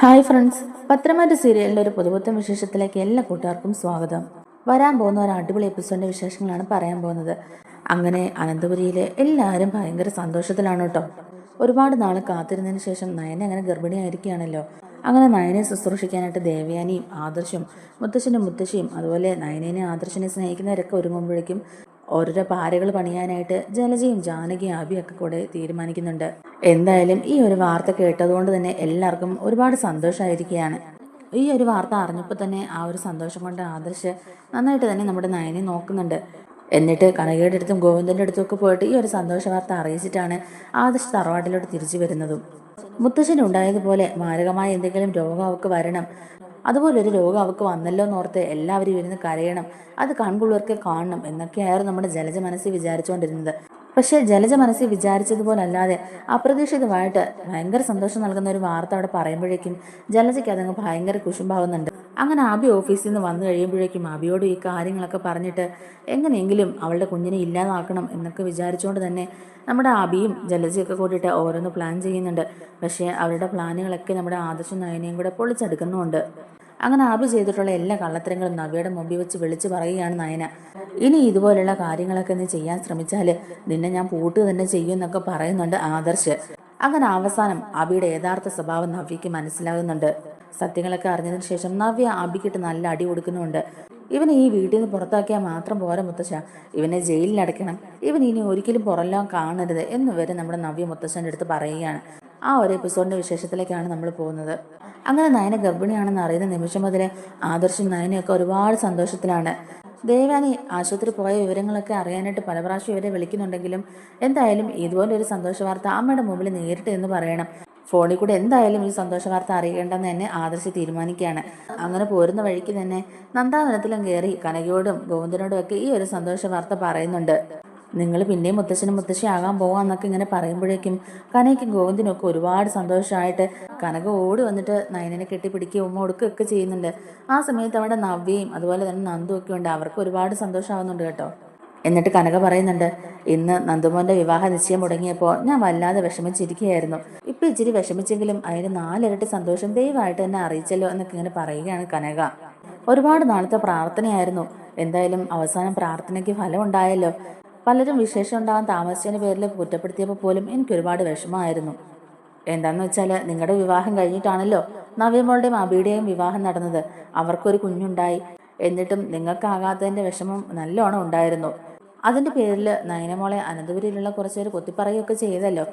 Hi friends. പത്രമാറ്റ സീരിയലിന്റെ ഒരു പുതുപുത്തം വിശേഷത്തിലേക്ക് എല്ലാ കൂട്ടുകാർക്കും സ്വാഗതം. വരാൻ പോകുന്ന ഒരു അടിപൊളി എപ്പിസോഡിന്റെ വിശേഷങ്ങളാണ് പറയാൻ പോകുന്നത്. അങ്ങനെ അനന്തപുരിയിലെ എല്ലാവരും ഭയങ്കര സന്തോഷത്തിലാണ് കേട്ടോ. ഒരുപാട് നാൾ കാത്തിരുന്നതിന് ശേഷം നയന അങ്ങനെ ഗർഭിണിയായിരിക്കുകയാണല്ലോ. അങ്ങനെ നയനെ ശുശ്രൂഷിക്കാനായിട്ട് ദേവയാനിയും ആദർശും മുത്തശ്ശനും മുത്തശ്ശിയും അതുപോലെ നയനേനെ ആദർശനെ സ്നേഹിക്കുന്നവരൊക്കെ ഒരുങ്ങുമ്പോഴേക്കും ഓരോരോ പാരകൾ പണിയാനായിട്ട് ജലജയും ജാനകിയും ആബിയൊക്കെ കൂടെ തീരുമാനിക്കുന്നുണ്ട്. എന്തായാലും ഈ ഒരു വാർത്ത കേട്ടതുകൊണ്ട് തന്നെ എല്ലാവർക്കും ഒരുപാട് സന്തോഷമായിരിക്കുകയാണ്. ഈ ഒരു വാർത്ത അറിഞ്ഞപ്പോൾ തന്നെ ആ ഒരു സന്തോഷം കൊണ്ട് ആദർശ് നന്നായിട്ട് തന്നെ നമ്മുടെ നയനെ നോക്കുന്നുണ്ട്. എന്നിട്ട് കനകയുടെ അടുത്തും ഗോവിന്ദന്റെ അടുത്തും ഒക്കെ പോയിട്ട് ഈ ഒരു സന്തോഷ വാർത്ത അറിയിച്ചിട്ടാണ് ആദർശ് തറവാട്ടിലോട്ട് തിരിച്ചു വരുന്നതും. മുത്തശ്ശനുണ്ടായതുപോലെ മാരകമായ എന്തെങ്കിലും രോഗം അവർക്ക് വരണം. അതുപോലെ ഒരു രോഗം അവൾക്ക് വന്നല്ലോ എന്നോർത്ത് എല്ലാവരും ഇരുന്ന് കരയണം. അത് കൺകുള്ളവർക്ക് കാണണം എന്നൊക്കെയായിരുന്നു നമ്മുടെ ജലജ മനസ്സിൽ വിചാരിച്ചുകൊണ്ടിരുന്നത് പക്ഷേ ജലജ മനസ്സിൽ വിചാരിച്ചതുപോലെ അല്ലാതെ അപ്രതീക്ഷിതമായിട്ട് ഭയങ്കര സന്തോഷം നൽകുന്ന ഒരു വാർത്ത അവിടെ പറയുമ്പോഴേക്കും ജലജയ്ക്ക് അതങ്ങ് ഭയങ്കര കുശുമ്പാവുന്നുണ്ട്. അങ്ങനെ ആബി ഓഫീസിൽ നിന്ന് വന്നു കഴിയുമ്പോഴേക്കും ആബിയോട് ഈ കാര്യങ്ങളൊക്കെ പറഞ്ഞിട്ട് എങ്ങനെയെങ്കിലും അവളുടെ കുഞ്ഞിനെ ഇല്ലാതാക്കണം എന്നൊക്കെ വിചാരിച്ചുകൊണ്ട് തന്നെ നമ്മുടെ ആബിയും ജലജയൊക്കെ കൂട്ടിയിട്ട് ഓരോന്ന് പ്ലാൻ ചെയ്യുന്നുണ്ട്. പക്ഷേ അവരുടെ പ്ലാനുകളൊക്കെ നമ്മുടെ ആദർശ നയനയും കൂടെ പൊളിച്ചെടുക്കുന്നുമുണ്ട്. അങ്ങനെ ആബി ചെയ്തിട്ടുള്ള എല്ലാ കള്ളത്തരങ്ങളും നവ്യയുടെ മുമ്പിൽ വെച്ച് വിളിച്ചു പറയുകയാണ് നയന. ഇനി ഇതുപോലുള്ള കാര്യങ്ങളൊക്കെ നീ ചെയ്യാൻ ശ്രമിച്ചാൽ നിന്നെ ഞാൻ പൂട്ട് തന്നെ ചെയ്യുമെന്നൊക്കെ പറയുന്നുണ്ട് ആദർശ്. അങ്ങനെ അവസാനം അബിയുടെ യഥാർത്ഥ സ്വഭാവം നവ്യയ്ക്ക് മനസ്സിലാകുന്നുണ്ട്. സത്യങ്ങളൊക്കെ അറിഞ്ഞതിന് ശേഷം നവ്യ അബിക്കിട്ട് നല്ല അടി കൊടുക്കുന്നുണ്ട്. ഇവനെ ഈ വീട്ടിൽ നിന്ന് പുറത്താക്കിയാൽ മാത്രം പോരാ മുത്തശ്ശ. ഇവനെ ജയിലിൽ അടയ്ക്കണം. ഇവൻ ഇനി ഒരിക്കലും പുറമെല്ലാം കാണരുത് എന്ന് വരെ നമ്മുടെ നവ്യ മുത്തശ്ശന്റെ അടുത്ത് പറയുകയാണ്. ആ ഒരു എപ്പിസോഡിന്റെ വിശേഷത്തിലേക്കാണ് നമ്മൾ പോകുന്നത്. അങ്ങനെ നയന ഗർഭിണിയാണെന്ന് അറിയുന്ന നിമിഷം മുതൽ ആദർശും നയനയൊക്കെ ഒരുപാട് സന്തോഷത്തിലാണ്. ദേവാനി ആശുപത്രി പോയ വിവരങ്ങളൊക്കെ അറിയാനായിട്ട് പല പ്രാവശ്യം ഇവരെ വിളിക്കുന്നുണ്ടെങ്കിലും എന്തായാലും ഇതുപോലൊരു സന്തോഷ വാർത്ത അമ്മയുടെ മുമ്പിൽ നേരിട്ട് എന്ന് പറയണം. ഫോണിൽ കൂടെ എന്തായാലും ഈ സന്തോഷ വാർത്ത അറിയേണ്ടെന്ന് തന്നെ ആദർശ് തീരുമാനിക്കുകയാണ്. അങ്ങനെ പോരുന്ന വഴിക്ക് തന്നെ നന്ദാവനത്തിലും കയറി കനകയോടും ഗോവിന്ദനോടും ഒക്കെ ഈ ഒരു സന്തോഷ വാർത്ത പറയുന്നുണ്ട്. നിങ്ങൾ പിന്നെയും മുത്തശ്ശനും മുത്തശ്ശി ആകാൻ എന്നൊക്കെ ഇങ്ങനെ പറയുമ്പോഴേക്കും കനയ്ക്കും ഗോവിന്ദനും ഒക്കെ ഒരുപാട് സന്തോഷമായിട്ട് കനക ഓടി വന്നിട്ട് നയനനെ കെട്ടിപ്പിടിക്കുകയും ഉമ്മ കൊടുക്കുകയൊക്കെ ചെയ്യുന്നുണ്ട്. ആ സമയത്ത് അവിടെ നവ്യയും അതുപോലെ തന്നെ നന്ദു ഒക്കെ ഉണ്ട്. അവർക്ക് ഒരുപാട് സന്തോഷമാവുന്നുണ്ട് കേട്ടോ. എന്നിട്ട് കനക പറയുന്നുണ്ട് ഇന്ന് നന്ദുമോന്റെ വിവാഹ നിശ്ചയം മുടങ്ങിയപ്പോൾ ഞാൻ വല്ലാതെ വിഷമിച്ചിരിക്കുകയായിരുന്നു. ഇപ്പൊ ഇച്ചിരി വിഷമിച്ചെങ്കിലും അതിന് നാലിരട്ടി സന്തോഷം ദയവായിട്ട് എന്നെ അറിയിച്ചല്ലോ എന്നൊക്കെ ഇങ്ങനെ പറയുകയാണ് കനക. ഒരുപാട് നാളത്തെ പ്രാർത്ഥനയായിരുന്നു. എന്തായാലും അവസാനം പ്രാർത്ഥനയ്ക്ക് ഫലം ഉണ്ടായല്ലോ പലരും വിശേഷം ഉണ്ടാകാൻ താമസിച്ചതിന്റെ പേരിൽ കുറ്റപ്പെടുത്തിയപ്പോൾ പോലും എനിക്ക് ഒരുപാട് വിഷമമായിരുന്നു. എന്താന്ന് വെച്ചാൽ നിങ്ങളുടെ വിവാഹം കഴിഞ്ഞിട്ടാണല്ലോ നവ്യമോളുടെയും അബിയുടെയും വിവാഹം നടന്നത്. അവർക്കൊരു കുഞ്ഞുണ്ടായി. എന്നിട്ടും നിങ്ങൾക്കാകാത്തതിന്റെ വിഷമം നല്ലോണം ഉണ്ടായിരുന്നു. അതിന്റെ പേരിൽ നയനമോളെ അനന്തപുരിയിലുള്ള പേര് കൊത്തിപ്പറയുകയൊക്കെ ചെയ്തല്ലോ.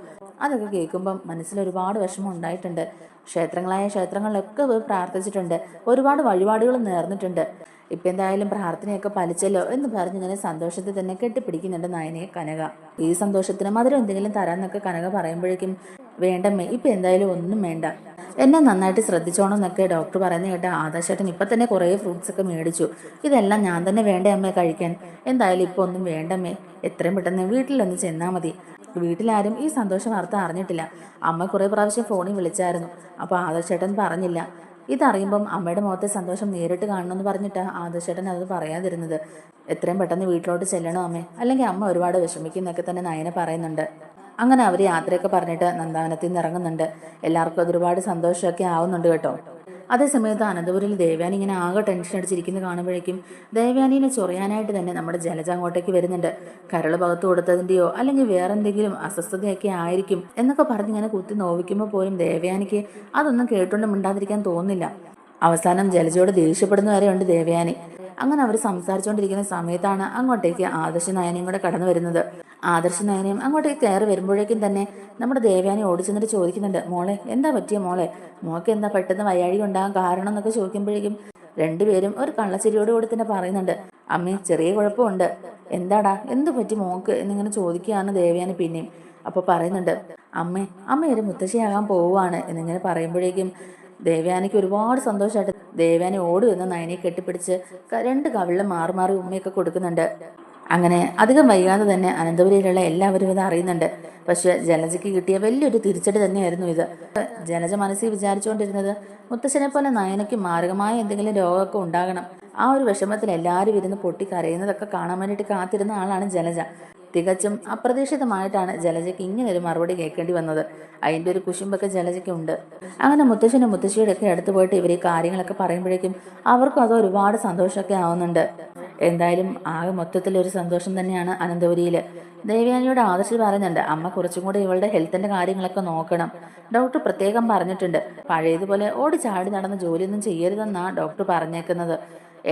അതൊക്കെ കേൾക്കുമ്പം മനസ്സിൽ ഒരുപാട് വിഷമം ഉണ്ടായിട്ടുണ്ട്. ക്ഷേത്രങ്ങളായ ക്ഷേത്രങ്ങളിലൊക്കെ പോയി പ്രാർത്ഥിച്ചിട്ടുണ്ട്. ഒരുപാട് വഴിപാടുകൾ നേർന്നിട്ടുണ്ട്. ഇപ്പം എന്തായാലും പ്രാർത്ഥനയൊക്കെ ഫലിച്ചല്ലോ എന്ന് പറഞ്ഞ് ഇങ്ങനെ സന്തോഷത്തിൽ തന്നെ കെട്ടിപ്പിടിക്കുന്നുണ്ട് നയനയെ കനക. ഈ സന്തോഷത്തിന് മധുരം എന്തെങ്കിലും തരാന്നൊക്കെ കനക പറയുമ്പോഴേക്കും വേണ്ടമ്മേ ഇപ്പം എന്തായാലും ഒന്നും വേണ്ട. എന്നെ നന്നായിട്ട് ശ്രദ്ധിച്ചോണം എന്നൊക്കെ ഡോക്ടർ പറയുന്ന കേട്ട ആദാശേട്ടൻ ഇപ്പം തന്നെ കുറേ ഫ്രൂട്ട്സ് ഒക്കെ മേടിച്ചു. ഇതെല്ലാം ഞാൻ തന്നെ വേണ്ട അമ്മേ കഴിക്കാൻ? എന്തായാലും ഇപ്പോൾ ഒന്നും വേണ്ടമ്മേ എത്രയും പെട്ടെന്ന് വീട്ടിലൊന്ന് ചെന്നാൽ മതി. വീട്ടിലാരും ഈ സന്തോഷ വാർത്ത അറിഞ്ഞിട്ടില്ല. അമ്മ കുറേ പ്രാവശ്യം ഫോണിൽ വിളിച്ചായിരുന്നു. അപ്പോൾ ആദർശേട്ടൻ പറഞ്ഞില്ല. ഇതറിയുമ്പം അമ്മയുടെ മുഖത്തെ സന്തോഷം നേരിട്ട് കാണണമെന്ന് പറഞ്ഞിട്ടാണ് ആദർശേട്ടൻ അത് പറയാതിരുന്നത്. എത്രയും പെട്ടെന്ന് വീട്ടിലോട്ട് ചെല്ലണം അമ്മേ? അല്ലെങ്കിൽ അമ്മ ഒരുപാട് വിഷമിക്കുന്നൊക്കെ തന്നെ നയന പറയുന്നുണ്ട്. അങ്ങനെ അവർ യാത്രയൊക്കെ പറഞ്ഞിട്ട് നന്ദാവനത്തിൽ നിന്ന് ഇറങ്ങുന്നുണ്ട്. എല്ലാവർക്കും അത് ഒരുപാട് സന്തോഷമൊക്കെ ആവുന്നുണ്ട് കേട്ടോ. അതേസമയത്ത് അനന്തപുരിൽ ദേവ്യാനി ഇങ്ങനെ ആകെ ടെൻഷൻ അടിച്ചിരിക്കുന്നത് കാണുമ്പോഴേക്കും ദേവ്യാനീനെ ചൊറിയാനായിട്ട് തന്നെ നമ്മുടെ ജലജ അങ്ങോട്ടേക്ക് വരുന്നുണ്ട്. കരൾ പകത്ത് കൊടുത്തതിന്റെയോ അല്ലെങ്കിൽ വേറെ എന്തെങ്കിലും അസ്വസ്ഥതയൊക്കെ ആയിരിക്കും എന്നൊക്കെ പറഞ്ഞ് ഇങ്ങനെ കുത്തി നോവിക്കുമ്പോൾ പോലും ദേവയാനിക്ക് അതൊന്നും കേട്ടുകൊണ്ട് മിണ്ടാതിരിക്കാൻ തോന്നുന്നില്ല. അവസാനം ജലജയോട് ദേഷ്യപ്പെടുന്ന വരെയുണ്ട് ദേവയാനി. അങ്ങനെ അവർ സംസാരിച്ചുകൊണ്ടിരിക്കുന്ന സമയത്താണ് അങ്ങോട്ടേക്ക് ആദർശ നയനയും കൂടെ കടന്നു വരുന്നത്. ആദർശ നയനയും അങ്ങോട്ടേക്ക് കയറി വരുമ്പോഴേക്കും തന്നെ നമ്മുടെ ദേവയാനി ഓടിച്ചെന്നിട്ട് ചോദിക്കുന്നുണ്ട് മോളെ എന്താ പറ്റിയ മോളെ? മോക്ക് എന്താ പെട്ടെന്ന് വയ്യാഴി ഉണ്ടാകാൻ കാരണം എന്നൊക്കെ ചോദിക്കുമ്പോഴേക്കും രണ്ടുപേരും ഒരു കള്ളച്ചിരിയോടുകൂടി തന്നെ പറയുന്നുണ്ട് അമ്മേ ചെറിയ കുഴപ്പമുണ്ട്. എന്താടാ? എന്ത് പറ്റി മോക്ക്? എന്നിങ്ങനെ ചോദിക്കുകയാണ് ദേവയാനി പിന്നെയും. അപ്പോൾ പറയുന്നുണ്ട് അമ്മേ അമ്മ ഒരു മുത്തശ്ശിയാകാൻ പോവുകയാണ് എന്നിങ്ങനെ പറയുമ്പോഴേക്കും ദേവയാനിക്ക് ഒരുപാട് സന്തോഷമായിട്ട് ദേവയാനി ഓടി നയനെ കെട്ടിപ്പിടിച്ച് രണ്ട് കവിളിലും മാറി മാറി ഉമ്മയൊക്കെ കൊടുക്കുന്നുണ്ട്. അങ്ങനെ അധികം വൈകാതെ തന്നെ അനന്തപുരിയിലുള്ള എല്ലാവരും ഇത് അറിയുന്നുണ്ട്. പക്ഷെ ജലജയ്ക്ക് കിട്ടിയ വലിയൊരു തിരിച്ചടി തന്നെയായിരുന്നു ഇത്. ജലജ മനസ്സിൽ വിചാരിച്ചുകൊണ്ടിരുന്നത് മുത്തശ്ശനെ പോലെ നയനയ്ക്ക് മാരകമായ എന്തെങ്കിലും രോഗമൊക്കെ ഉണ്ടാകണം. ആ ഒരു വിഷമത്തിൽ എല്ലാവരും ഇരുന്ന് പൊട്ടി കരയുന്നതൊക്കെ കാണാൻ വേണ്ടിയിട്ട് കാത്തിരുന്ന ആളാണ് ജലജ. തികച്ചും അപ്രതീക്ഷിതമായിട്ടാണ് ജലജയ്ക്ക് ഇങ്ങനെ ഒരു മറുപടി കേൾക്കേണ്ടി വന്നത്. അതിന്റെ ഒരു കുശുമ്പൊക്കെ ജലജയ്ക്കുണ്ട്. അങ്ങനെ മുത്തശ്ശനും മുത്തശ്ശിയുടെ ഒക്കെ അടുത്ത് പോയിട്ട് ഇവർ ഈ കാര്യങ്ങളൊക്കെ പറയുമ്പോഴേക്കും അവർക്കും അത് ഒരുപാട് സന്തോഷമൊക്കെ ആവുന്നുണ്ട്. എന്തായാലും ആകെ മൊത്തത്തിൽ ഒരു സന്തോഷം തന്നെയാണ് അനന്തപുരിയിൽ ദേവയാനിയുടെ ആദർശിൽ പറയുന്നുണ്ട് അമ്മ കുറച്ചും കൂടി ഇവളുടെ ഹെൽത്തിന്റെ കാര്യങ്ങളൊക്കെ നോക്കണം. ഡോക്ടർ പ്രത്യേകം പറഞ്ഞിട്ടുണ്ട് പഴയതുപോലെ ഓടി ചാടി നടന്ന ജോലിയൊന്നും ചെയ്യരുതെന്നാണ് ഡോക്ടർ പറഞ്ഞേക്കുന്നത്.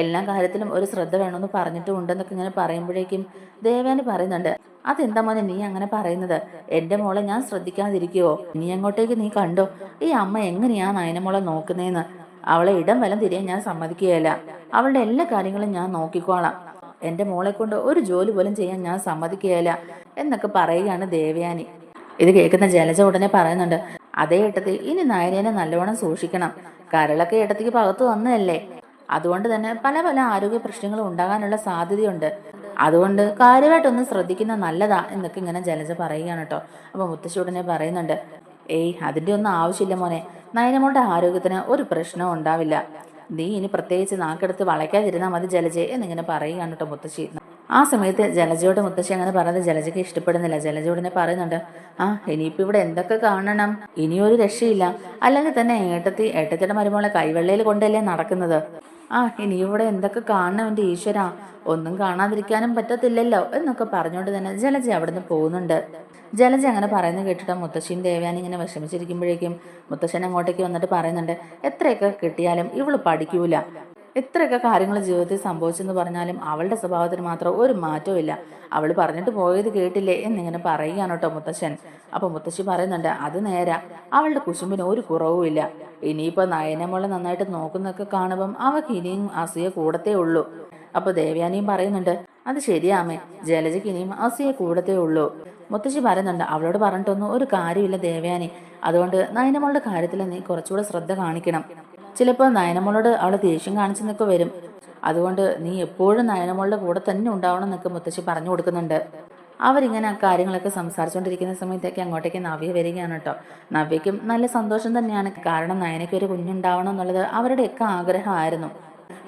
എല്ലാ കാര്യത്തിലും ഒരു ശ്രദ്ധ വേണമെന്ന് പറഞ്ഞിട്ടും ഉണ്ടെന്നൊക്കെ ഇങ്ങനെ പറയുമ്പോഴേക്കും ദേവേന് പറയുന്നുണ്ട് അതെന്താ മോനെ നീ അങ്ങനെ പറയുന്നത്? എന്റെ മോളെ ഞാൻ ശ്രദ്ധിക്കാതിരിക്കുവോ? നീ അങ്ങോട്ടേക്ക് നീ കണ്ടോ? ഈ അമ്മ എങ്ങനെയാ നയനമോളെ നോക്കുന്നേന്ന്? അവളെ ഇടം വലം തിരിയാൻ ഞാൻ സമ്മതിക്കുകയല്ല. അവളുടെ എല്ലാ കാര്യങ്ങളും ഞാൻ നോക്കിക്കോളാം. എന്റെ മോളെ കൊണ്ട് ഒരു ജോലി പോലും ചെയ്യാൻ ഞാൻ സമ്മതിക്കുകയില്ല എന്നൊക്കെ പറയുകയാണ് ദേവയാനി. ഇത് കേൾക്കുന്ന ജലജ ഉടനെ പറയുന്നുണ്ട് അതേ ഏട്ടത്തി ഇനി നായരേനെ നല്ലവണ്ണം സൂക്ഷിക്കണം. കരളൊക്കെ ഏട്ടത്തിക്ക് പകത്തു വന്നതല്ലേ അതുകൊണ്ട് തന്നെ പല പല ആരോഗ്യ പ്രശ്നങ്ങളും ഉണ്ടാകാനുള്ള സാധ്യതയുണ്ട്. അതുകൊണ്ട് കാര്യമായിട്ടൊന്നും ശ്രദ്ധിക്കുന്ന നല്ലതാ എന്നൊക്കെ ഇങ്ങനെ ജലജ പറയുകയാണ് കേട്ടോ. അപ്പൊ മുത്തശ്ശൂടനെ പറയുന്നുണ്ട് ഏയ് അതിന്റെ ഒന്നും ആവശ്യമില്ല മോനെ. നയനമോളുടെ ആരോഗ്യത്തിന് ഒരു പ്രശ്നവും ഉണ്ടാവില്ല. നീ ഇനി പ്രത്യേകിച്ച് നാക്കെടുത്ത് വളയ്ക്കാതിരുന്നാൽ മതി ജലജെ എന്നിങ്ങനെ പറയുകയാണ് കേട്ടോ മുത്തശ്ശി. ആ സമയത്ത് ജലജയോട് മുത്തശ്ശി അങ്ങനെ പറയുന്നത് ജലജയ്ക്ക് ഇഷ്ടപ്പെടുന്നില്ല. ജലജ ഉടനെ പറയുന്നുണ്ട് ആ ഇനിയിപ്പോ ഇവിടെ എന്തൊക്കെ കാണണം? ഇനിയൊരു രക്ഷയില്ല. അല്ലെങ്കിൽ തന്നെ ഏട്ടത്തി ഏട്ടത്തിയുടെ മരുമോളെ കൈവെള്ളയിൽ കൊണ്ടല്ലേ നടക്കുന്നത്? ആ ഇനി ഇവിടെ എന്തൊക്കെ കാണണം എന്റെ ഈശ്വര? ഒന്നും കാണാതിരിക്കാനും പറ്റത്തില്ലല്ലോ എന്നൊക്കെ പറഞ്ഞുകൊണ്ട് തന്നെ ജലജ അവിടുന്ന് പോകുന്നുണ്ട്. ജലജ അങ്ങനെ പറയുന്നത് കേട്ടിട്ട് മുത്തശ്ശിയും ദേവയാനി ഇങ്ങനെ വിഷമിച്ചിരിക്കുമ്പോഴേക്കും മുത്തശ്ശൻ അങ്ങോട്ടേക്ക് വന്നിട്ട് പറയുന്നുണ്ട് എത്രയൊക്കെ കിട്ടിയാലും ഇവൾ പഠിക്കൂല. എത്രയൊക്കെ കാര്യങ്ങൾ ജീവിതത്തിൽ സംഭവിച്ചെന്ന് പറഞ്ഞാലും അവളുടെ സ്വഭാവത്തിന് മാത്രം ഒരു മാറ്റവും ഇല്ല. അവൾ പറഞ്ഞിട്ട് പോയത് കേട്ടില്ലേ എന്നിങ്ങനെ പറയുകയാണ് കേട്ടോ മുത്തശ്ശൻ. അപ്പൊ മുത്തശ്ശി പറയുന്നുണ്ട് അത് നേരാ. അവളുടെ കുശുമ്പിന് ഒരു കുറവുമില്ല ഇനിയിപ്പോ നയനമോളെ നന്നായിട്ട് നോക്കുന്നൊക്കെ കാണുമ്പം അവക്ക് ഇനിയും അസൂയ കൂടത്തേ ഉള്ളൂ. അപ്പൊ ദേവയാനിയും പറയുന്നുണ്ട് അത് ശരിയാമേ ജലജയ്ക്ക് ഇനിയും അസൂയ കൂടത്തേ ഉള്ളൂ. മുത്തശ്ശി പറയുന്നുണ്ട് അവളോട് പറഞ്ഞിട്ടൊന്നും ഒരു കാര്യമില്ല ദേവയാനി. അതുകൊണ്ട് നയനമോളുടെ കാര്യത്തിൽ നീ കുറച്ചുകൂടെ ശ്രദ്ധ കാണിക്കണം. ചിലപ്പോൾ നയനമോളോട് അവൾ ദേഷ്യം കാണിച്ചെന്നൊക്കെ വരും. അതുകൊണ്ട് നീ എപ്പോഴും നയനമോളുടെ കൂടെ തന്നെ ഉണ്ടാവണം എന്നൊക്കെ മുത്തശ്ശി പറഞ്ഞു കൊടുക്കുന്നുണ്ട്. അവരിങ്ങനെ ആ കാര്യങ്ങളൊക്കെ സംസാരിച്ചുകൊണ്ടിരിക്കുന്ന സമയത്തേക്ക് അങ്ങോട്ടേക്ക് നവ്യ വരികയാണ് കേട്ടോ. നവ്യയ്ക്കും നല്ല സന്തോഷം തന്നെയാണ്. കാരണം നയനയ്ക്ക് ഒരു കുഞ്ഞുണ്ടാവണം എന്നുള്ളത് അവരുടെയൊക്കെ ആഗ്രഹമായിരുന്നു.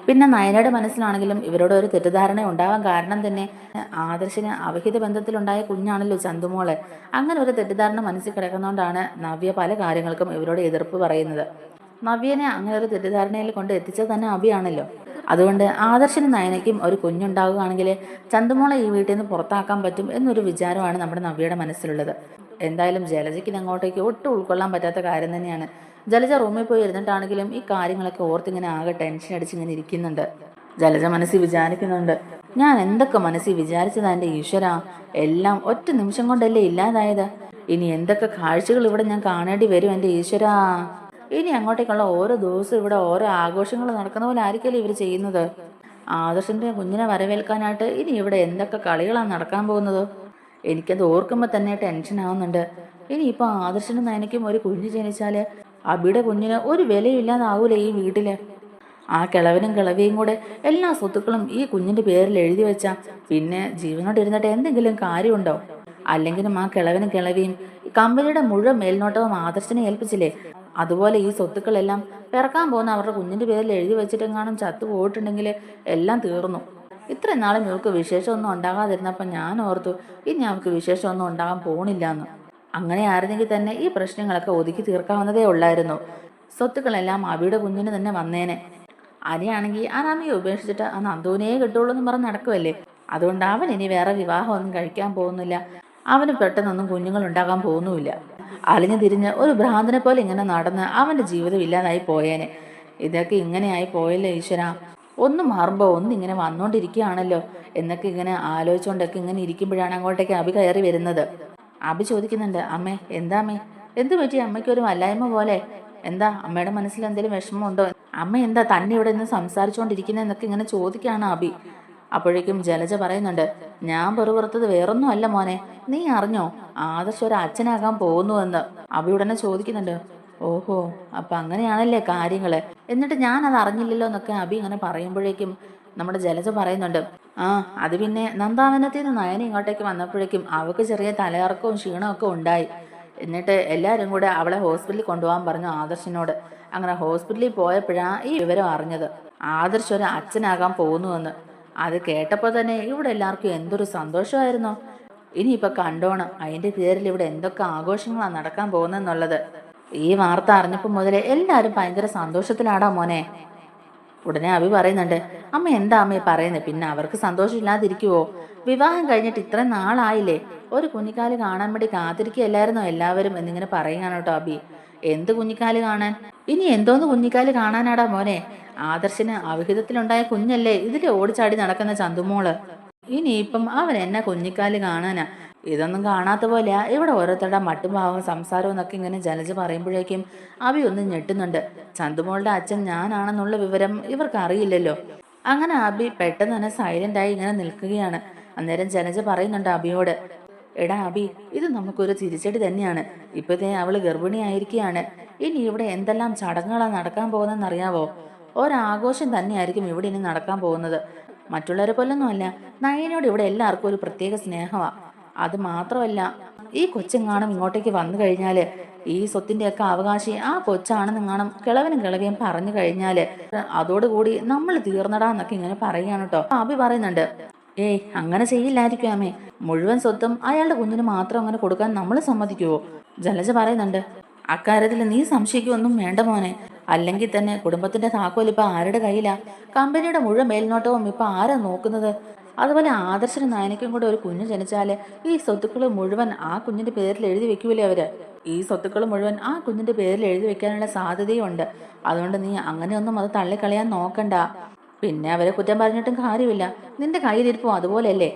പിന്നെ നയനയുടെ മനസ്സിലാണെങ്കിലും ഇവരോട് ഒരു തെറ്റിദ്ധാരണ ഉണ്ടാവാൻ കാരണം തന്നെ ആദർശിന് അവിഹിത ബന്ധത്തിലുണ്ടായ കുഞ്ഞാണല്ലോ ചന്തുമോൾ. അങ്ങനെ ഒരു തെറ്റിദ്ധാരണ മനസ്സിൽ കിടക്കുന്നതുകൊണ്ടാണ് നവ്യ പല കാര്യങ്ങൾക്കും ഇവരോട് എതിർപ്പ് പറയുന്നത്. നവ്യനെ അങ്ങനെ ഒരു തെറ്റിദ്ധാരണയിൽ കൊണ്ട് എത്തിച്ചത് തന്നെ അവിയാണല്ലോ അതുകൊണ്ട് ആദർശനും നയനയ്ക്കും ഒരു കുഞ്ഞുണ്ടാവുകയാണെങ്കിൽ ചന്തുമോളെ ഈ വീട്ടിൽ നിന്ന് പുറത്താക്കാൻ പറ്റും എന്നൊരു വിചാരമാണ് നമ്മുടെ നവ്യയുടെ മനസ്സിലുള്ളത്. എന്തായാലും ജലജയ്ക്കിന് അങ്ങോട്ടേക്ക് ഒട്ടും ഉൾക്കൊള്ളാൻ പറ്റാത്ത കാര്യം തന്നെയാണ്. ജലജ റൂമിൽ പോയി ഇരുന്നിട്ടാണെങ്കിലും ഈ കാര്യങ്ങളൊക്കെ ഓർത്തിങ്ങനെ ആകെ ടെൻഷൻ അടിച്ചിങ്ങനെ ഇരിക്കുന്നുണ്ട്. ജലജ മനസ്സിൽ വിചാരിക്കുന്നുണ്ട് ഞാൻ എന്തൊക്കെ മനസ്സിൽ വിചാരിച്ചതാ എന്റെ ഈശ്വര? എല്ലാം ഒറ്റ നിമിഷം കൊണ്ടല്ലേ ഇല്ലാതായത്? ഇനി എന്തൊക്കെ കാഴ്ചകൾ ഇവിടെ ഞാൻ കാണേണ്ടി വരും എന്റെ ഈശ്വരാ? ഇനി അങ്ങോട്ടേക്കുള്ള ഓരോ ദിവസവും ഇവിടെ ഓരോ ആഘോഷങ്ങൾ നടക്കുന്ന പോലെ ആയിരിക്കല്ലേ ഇവർ ചെയ്യുന്നത്? ആദർശന്റെ കുഞ്ഞിനെ വരവേൽക്കാനായിട്ട് ഇനി ഇവിടെ എന്തൊക്കെ കളികളാണ് നടക്കാൻ പോകുന്നത്? എനിക്കത് ഓർക്കുമ്പോൾ തന്നെ ടെൻഷൻ ആവുന്നുണ്ട്. ഇനിയിപ്പോൾ ആദർശനും നയനയ്ക്കും ഒരു കുഞ്ഞ് ജനിച്ചാൽ അബിയുടെ കുഞ്ഞിന് ഒരു വിലയില്ലാതാവൂലേ ഈ വീട്ടിൽ? ആ കിളവനും കിളവിയും കൂടെ എല്ലാ സ്വത്തുക്കളും ഈ കുഞ്ഞിന്റെ പേരിൽ എഴുതി വെച്ചാ പിന്നെ ജീവനോട് ഇരുന്നിട്ട് എന്തെങ്കിലും കാര്യമുണ്ടോ? അല്ലെങ്കിലും ആ കിളവനും കിളവിയും കമ്പനിയുടെ മുഴുവൻ മേൽനോട്ടവും ആദർശനെ ഏൽപ്പിച്ചില്ലേ? അതുപോലെ ഈ സ്വത്തുക്കളെല്ലാം പിറക്കാൻ പോകുന്ന അവരുടെ കുഞ്ഞിന്റെ പേരിൽ എഴുതി വെച്ചിട്ടെങ്ങാനും ചത്തു പോയിട്ടുണ്ടെങ്കിൽ എല്ലാം തീർന്നു. ഇത്രയും നാളും ഇവർക്ക് വിശേഷമൊന്നും ഉണ്ടാകാതിരുന്നപ്പോൾ ഞാൻ ഓർത്തു ഇനി അവർക്ക് വിശേഷമൊന്നും ഉണ്ടാകാൻ പോണില്ലാന്ന്. അങ്ങനെ ആയിരുന്നെങ്കിൽ തന്നെ ഈ പ്രശ്നങ്ങളൊക്കെ ഒതുക്കി തീർക്കാവുന്നതേ ഉള്ളായിരുന്നു. സ്വത്തുക്കളെല്ലാം അവിയുടെ കുഞ്ഞിന് തന്നെ വന്നേനെ. അനിയാണെങ്കിൽ ആ അനാമിയെ ഉപേക്ഷിച്ചിട്ട് ആ നന്ദുവിനെ കിട്ടുള്ളൂ എന്ന് പറഞ്ഞ് നടക്കുമല്ലേ അതുകൊണ്ട് അവൻ ഇനി വേറെ വിവാഹമൊന്നും കഴിക്കാൻ പോകുന്നില്ല. അവന് പെട്ടെന്നൊന്നും കുഞ്ഞുങ്ങൾ ഉണ്ടാകാൻ പോകുന്നുമില്ല. അലിഞ്ഞു തിരിഞ്ഞ് ഒരു ഭ്രാന്തനെ പോലെ ഇങ്ങനെ നടന്ന് അവന്റെ ജീവിതം ഇല്ലാതായി പോയേനെ. ഇതൊക്കെ ഇങ്ങനെയായി പോയല്ലോ ഈശ്വര? ഒന്ന് മാറുമ്പോൾ ഒന്ന് ഇങ്ങനെ വന്നുകൊണ്ടിരിക്കുകയാണല്ലോ എന്നൊക്കെ ഇങ്ങനെ ആലോചിച്ചുകൊണ്ടൊക്കെ ഇങ്ങനെ ഇരിക്കുമ്പോഴാണ് അങ്ങോട്ടേക്ക് അഭി കയറി വരുന്നത്. അഭി ചോദിക്കുന്നുണ്ട് അമ്മേ എന്താ അമ്മേ? എന്ത് പറ്റി? അമ്മയ്ക്ക് ഒരു വല്ലായ്മ പോലെ. എന്താ? അമ്മയുടെ മനസ്സിൽ എന്തെങ്കിലും വിഷമമുണ്ടോ? അമ്മ എന്താ തന്നെ ഇവിടെ നിന്ന് സംസാരിച്ചുകൊണ്ടിരിക്കുന്നതെന്നൊക്കെ ഇങ്ങനെ ചോദിക്കുകയാണ് അഭി. അപ്പോഴേക്കും ജലജ പറയുന്നുണ്ട് ഞാൻ പെറുപുറത്തത് വേറൊന്നും അല്ല മോനെ നീ അറിഞ്ഞോ ആദർശ് ഒരു അച്ഛനാകാൻ പോകുന്നുവെന്ന്? അഭി ഉടനെ ചോദിക്കുന്നുണ്ട് ഓഹോ അപ്പൊ അങ്ങനെയാണല്ലേ കാര്യങ്ങൾ? എന്നിട്ട് ഞാൻ അത് അറിഞ്ഞില്ലല്ലോ എന്നൊക്കെ അഭി ഇങ്ങനെ പറയുമ്പോഴേക്കും നമ്മുടെ ജലജ പറയുന്നുണ്ട് ആ അത് പിന്നെ നന്ദാവനത്തിൽ നിന്ന് നയന ഇങ്ങോട്ടേക്ക് വന്നപ്പോഴേക്കും അവൾക്ക് ചെറിയ തലയിറക്കവും ക്ഷീണവും ഒക്കെ ഉണ്ടായി. എന്നിട്ട് എല്ലാവരും കൂടെ അവളെ ഹോസ്പിറ്റലിൽ കൊണ്ടുപോകാൻ പറഞ്ഞു ആദർശിനോട്. അങ്ങനെ ഹോസ്പിറ്റലിൽ പോയപ്പോഴാണ് ഈ വിവരം അറിഞ്ഞത് ആദർശ് ഒരു അച്ഛനാകാൻ പോകുന്നുവെന്ന്. അത് കേട്ടപ്പോൾ തന്നെ ഇവിടെ എല്ലാവർക്കും എന്തൊരു സന്തോഷമായിരുന്നു. ഇനിയിപ്പോൾ കണ്ടോണം അതിന്റെ പേരിൽ ഇവിടെ എന്തൊക്കെ ആഘോഷങ്ങളാണ് നടക്കാൻ പോകുന്നതെന്നുള്ളത് ഈ വാർത്ത അറിഞ്ഞപ്പോൾ മുതലേ എല്ലാവരും ഭയങ്കര സന്തോഷത്തിലാടാ മോനെ. ഉടനെ അഭി പറയുന്നുണ്ട് അമ്മ എന്താ അമ്മ പറയുന്നത് പിന്നെ അവർക്ക് സന്തോഷമില്ലാതിരിക്കുവോ? വിവാഹം കഴിഞ്ഞിട്ട് ഇത്രയും നാളായില്ലേ? ഒരു കുഞ്ഞിക്കാൽ കാണാൻ വേണ്ടി കാത്തിരിക്കുകയല്ലായിരുന്നോ എല്ലാവരും എന്നിങ്ങനെ പറയുകയാണ് കേട്ടോ അബി എന്ത് കുഞ്ഞിക്കാൽ കാണാൻ? ഇനി എന്തോന്ന് കുഞ്ഞിക്കാൽ കാണാനാടാ മോനെ? ആദർശന് അവിഹിതത്തിലുണ്ടായ കുഞ്ഞല്ലേ? ഇതിലെ ഓടിച്ചാടി നടക്കുന്ന ചന്തുമോൾ. ഇനിയിപ്പം അവൻ എന്നെ കുഞ്ഞിക്കാൽ കാണാനാ. ഇതൊന്നും കാണാത്ത പോലെയാ. ഇവിടെ ഓരോരുത്തരുടെ മട്ടുഭാവം സംസാരവും എന്നൊക്കെ ഇങ്ങനെ ജലജ് പറയുമ്പോഴേക്കും അവി ഒന്ന് ഞെട്ടുന്നുണ്ട്. ചന്തുമോളുടെ അച്ഛൻ ഞാനാണെന്നുള്ള വിവരം ഇവർക്ക് അറിയില്ലല്ലോ. അങ്ങനെ അബി പെട്ടെന്ന് തന്നെ സൈലന്റ് ആയി ഇങ്ങനെ നിൽക്കുകയാണ്. അന്നേരം ജലജ പറയുന്നുണ്ട് അബിയോട് എടാ അബി ഇത് നമുക്കൊരു തിരിച്ചടി തന്നെയാണ്. ഇപ്പോഴത്തെ അവൾ ഗർഭിണിയായിരിക്കുകയാണ് ഇനി ഇവിടെ എന്തെല്ലാം ചടങ്ങുകളാണ് നടക്കാൻ പോകുന്നതെന്ന് അറിയാവോ ഒരാഘോഷം തന്നെയായിരിക്കും ഇവിടെ ഇനി നടക്കാൻ പോകുന്നത്. മറ്റുള്ളവരെ പോലൊന്നുമല്ല. നയനോട് ഇവിടെ എല്ലാവർക്കും ഒരു പ്രത്യേക സ്നേഹമാ. അത് മാത്രമല്ല ഈ കൊച്ചെങ്ങാണും ഇങ്ങോട്ടേക്ക് വന്നു കഴിഞ്ഞാൽ ഈ സ്വത്തിന്റെയൊക്കെ അവകാശി ആ കൊച്ചാണെന്നെങ്ങാനും കിളവനും കിളവിയും പറഞ്ഞു കഴിഞ്ഞാൽ അതോടുകൂടി നമ്മൾ തീർന്നടാന്നൊക്കെ ഇങ്ങനെ പറയുകയാണ് കേട്ടോ. അഭി പറയുന്നുണ്ട് ഏയ് അങ്ങനെ ചെയ്യില്ലായിരിക്കും അമ്മേ. മുഴുവൻ സ്വത്തും അയാളുടെ കുഞ്ഞിന് മാത്രം അങ്ങനെ കൊടുക്കാൻ നമ്മൾ സമ്മതിക്കുവോ? ജലജ പറയുന്നുണ്ട് അക്കാര്യത്തിൽ നീ സംശയിക്കൊന്നും വേണ്ട മോനെ. അല്ലെങ്കിൽ തന്നെ കുടുംബത്തിന്റെ താക്കോൽ ഇപ്പൊ ആരുടെ കയ്യിലാ? കമ്പനിയുടെ മുഴുവൻ മേൽനോട്ടവും ഇപ്പൊ ആരാ നോക്കുന്നത്? അതുപോലെ ആദർശനും നായനയ്ക്കും കൂടെ ഒരു കുഞ്ഞ് ജനിച്ചാൽ ഈ സ്വത്തുക്കൾ മുഴുവൻ ആ കുഞ്ഞിന്റെ പേരിൽ എഴുതി വെക്കൂലേ അവർ? ഈ സ്വത്തുക്കൾ മുഴുവൻ ആ കുഞ്ഞിന്റെ പേരിൽ എഴുതി വെക്കാനുള്ള സാധ്യതയുണ്ട്. അതുകൊണ്ട് നീ അങ്ങനെയൊന്നും അത് തള്ളിക്കളയാൻ നോക്കണ്ട. പിന്നെ അവരെ കുറ്റം പറഞ്ഞിട്ടും കാര്യമില്ല. നിന്റെ കയ്യിലിരിപ്പും അതുപോലെയല്ലേ?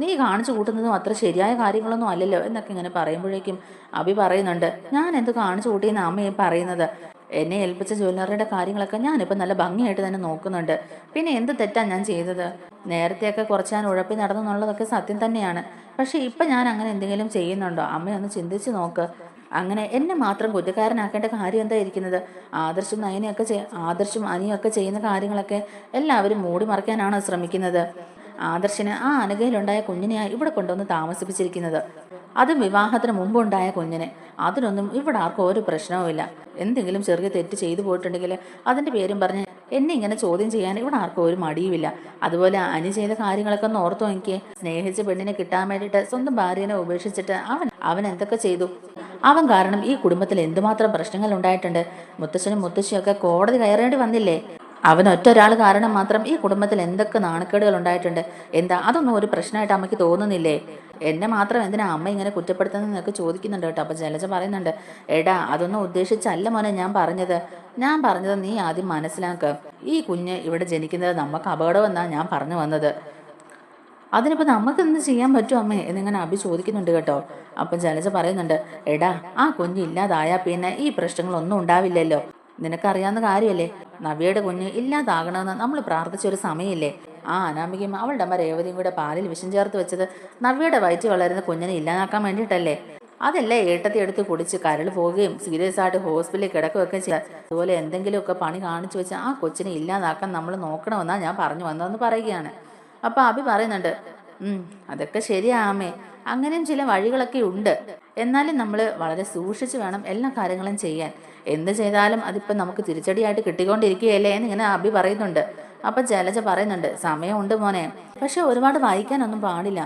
നീ കാണിച്ചു കൂട്ടുന്നതും അത്ര ശരിയായ കാര്യങ്ങളൊന്നും അല്ലല്ലോ എന്നൊക്കെ ഇങ്ങനെ പറയുമ്പോഴേക്കും അഭി പറയുന്നുണ്ട് ഞാൻ എന്ത് കാണിച്ചു കൂട്ടിയെന്ന് അമ്മയും പറയുന്നത്? എന്നെ ഏൽപ്പിച്ച ജ്വല്ലറിയുടെ കാര്യങ്ങളൊക്കെ ഞാനിപ്പോൾ നല്ല ഭംഗിയായിട്ട് തന്നെ നോക്കുന്നുണ്ട്. പിന്നെ എന്ത് തെറ്റാണ് ഞാൻ ചെയ്തത്? നേരത്തെയൊക്കെ കുറച്ച് ഞാൻ ഉഴപ്പി നടന്നു എന്നുള്ളതൊക്കെ സത്യം തന്നെയാണ്. പക്ഷേ ഇപ്പം ഞാൻ അങ്ങനെ എന്തെങ്കിലും ചെയ്യുന്നുണ്ടോ? അമ്മയൊന്ന് ചിന്തിച്ച് നോക്ക്. അങ്ങനെ എന്നെ മാത്രം കുറ്റക്കാരനാക്കേണ്ട കാര്യം എന്താ ഇരിക്കുന്നത്? ആദർശും നയനയൊക്കെ ചെയ് ആദർശും അനിയൊക്കെ ചെയ്യുന്ന കാര്യങ്ങളൊക്കെ എല്ലാവരും മൂടി മറയ്ക്കാനാണോ ശ്രമിക്കുന്നത്? ആദർശന് ആ അനുകയിലുണ്ടായ കുഞ്ഞിനെയാണ് ഇവിടെ കൊണ്ടുവന്ന് താമസിപ്പിച്ചിരിക്കുന്നത്. അതും വിവാഹത്തിന് മുമ്പുണ്ടായ കുഞ്ഞിനെ. അതിനൊന്നും ഇവിടെ ആർക്കും ഒരു പ്രശ്നവുമില്ല. എന്തെങ്കിലും ചെറിയ തെറ്റ് ചെയ്തു പോയിട്ടുണ്ടെങ്കിൽ അതിന്റെ പേരും പറഞ്ഞ് എന്നെ ഇങ്ങനെ ചോദ്യം ചെയ്യാൻ ഇവിടെ ആർക്കും ഒരു മടിയുമില്ല. അതുപോലെ അനി ചെയ്ത കാര്യങ്ങളൊക്കെ ഒന്ന് ഓർത്തു എനിക്ക് സ്നേഹിച്ച പെണ്ണിനെ കിട്ടാൻ വേണ്ടിയിട്ട് സ്വന്തം ഭാര്യനെ ഉപേക്ഷിച്ചിട്ട് അവൻ അവൻ എന്തൊക്കെ ചെയ്തു? അവൻ കാരണം ഈ കുടുംബത്തിൽ എന്തുമാത്രം പ്രശ്നങ്ങൾ ഉണ്ടായിട്ടുണ്ട്? മുത്തശ്ശനും മുത്തശ്ശിയൊക്കെ കോടതി കയറേണ്ടി വന്നില്ലേ? അവൻ ഒറ്റ ഒരാൾ കാരണം മാത്രം ഈ കുടുംബത്തിൽ എന്തൊക്കെ നാണക്കേടുകൾ ഉണ്ടായിട്ടുണ്ട്? എന്താ? അതൊന്നും ഒരു പ്രശ്നമായിട്ട് അമ്മയ്ക്ക് തോന്നുന്നില്ലേ? എന്നെ മാത്രം എന്തിനാ അമ്മ ഇങ്ങനെ കുറ്റപ്പെടുത്തുന്നത് എന്നൊക്കെ ചോദിക്കുന്നുണ്ട് കേട്ടോ? അപ്പൊ ജലജ പറയുന്നുണ്ട് എടാ അതൊന്നും ഉദ്ദേശിച്ചല്ല മോനെ ഞാൻ പറഞ്ഞത്. ഞാൻ പറഞ്ഞത് നീ ആദ്യം മനസ്സിലാക്കുക ഈ കുഞ്ഞ് ഇവിടെ ജനിക്കുന്നത് നമുക്ക് അപകടമെന്നാണ് ഞാൻ പറഞ്ഞു വന്നത്. അതിനിപ്പോ നമുക്ക് എന്ത് ചെയ്യാൻ പറ്റും അമ്മേ? എന്നിങ്ങനെ അഭി ചോദിക്കുന്നുണ്ട് കേട്ടോ. അപ്പം ജലജ പറയുന്നുണ്ട് എടാ ആ കുഞ്ഞ് ഇല്ലാതായാൽ പിന്നെ ഈ പ്രശ്നങ്ങളൊന്നും ഉണ്ടാവില്ലല്ലോ. നിനക്കറിയാവുന്ന കാര്യമല്ലേ? നവ്യയുടെ കുഞ്ഞ് ഇല്ലാതാകണമെന്ന് നമ്മൾ പ്രാർത്ഥിച്ച ഒരു സമയമില്ലേ? ആ അനാമികയും അവളുടെ അമ്മ രേവതിയും കൂടെ പാലിൽ വിഷം ചേർത്ത് വെച്ചത് നവ്യയുടെ വയറ്റിൽ വളരുന്ന കുഞ്ഞിനെ ഇല്ലാതാക്കാൻ വേണ്ടിയിട്ടല്ലേ? അതല്ലേ ഏട്ടത്തി എടുത്ത് കുടിച്ച് കരൾ പോവുകയും സീരിയസ് ആയിട്ട് ഹോസ്പിറ്റലിൽ കിടക്കുകയൊക്കെ ചെയ്യാം അതുപോലെ എന്തെങ്കിലുമൊക്കെ പണി കാണിച്ചു വെച്ച് ആ കൊച്ചിനെ ഇല്ലാതാക്കാൻ നമ്മൾ നോക്കണമെന്നാണ് ഞാൻ പറഞ്ഞു വന്നതെന്ന് പറയുകയാണ്. അപ്പൊ അഭി പറയുന്നുണ്ട് അതൊക്കെ ശരിയാമേ അങ്ങനെയും ചില വഴികളൊക്കെ ഉണ്ട്. എന്നാലും നമ്മൾ വളരെ സൂക്ഷിച്ച് വേണം എല്ലാ കാര്യങ്ങളും ചെയ്യാൻ. എന്ത് ചെയ്താലും അതിപ്പോൾ നമുക്ക് തിരിച്ചടിയായിട്ട് കിട്ടിക്കൊണ്ടിരിക്കുകയല്ലേ എന്ന് ഇങ്ങനെ അബി പറയുന്നുണ്ട്. അപ്പൊ ജലജ പറയുന്നുണ്ട് സമയമുണ്ട് മോനെ. പക്ഷെ ഒരുപാട് വായിക്കാനൊന്നും പാടില്ല.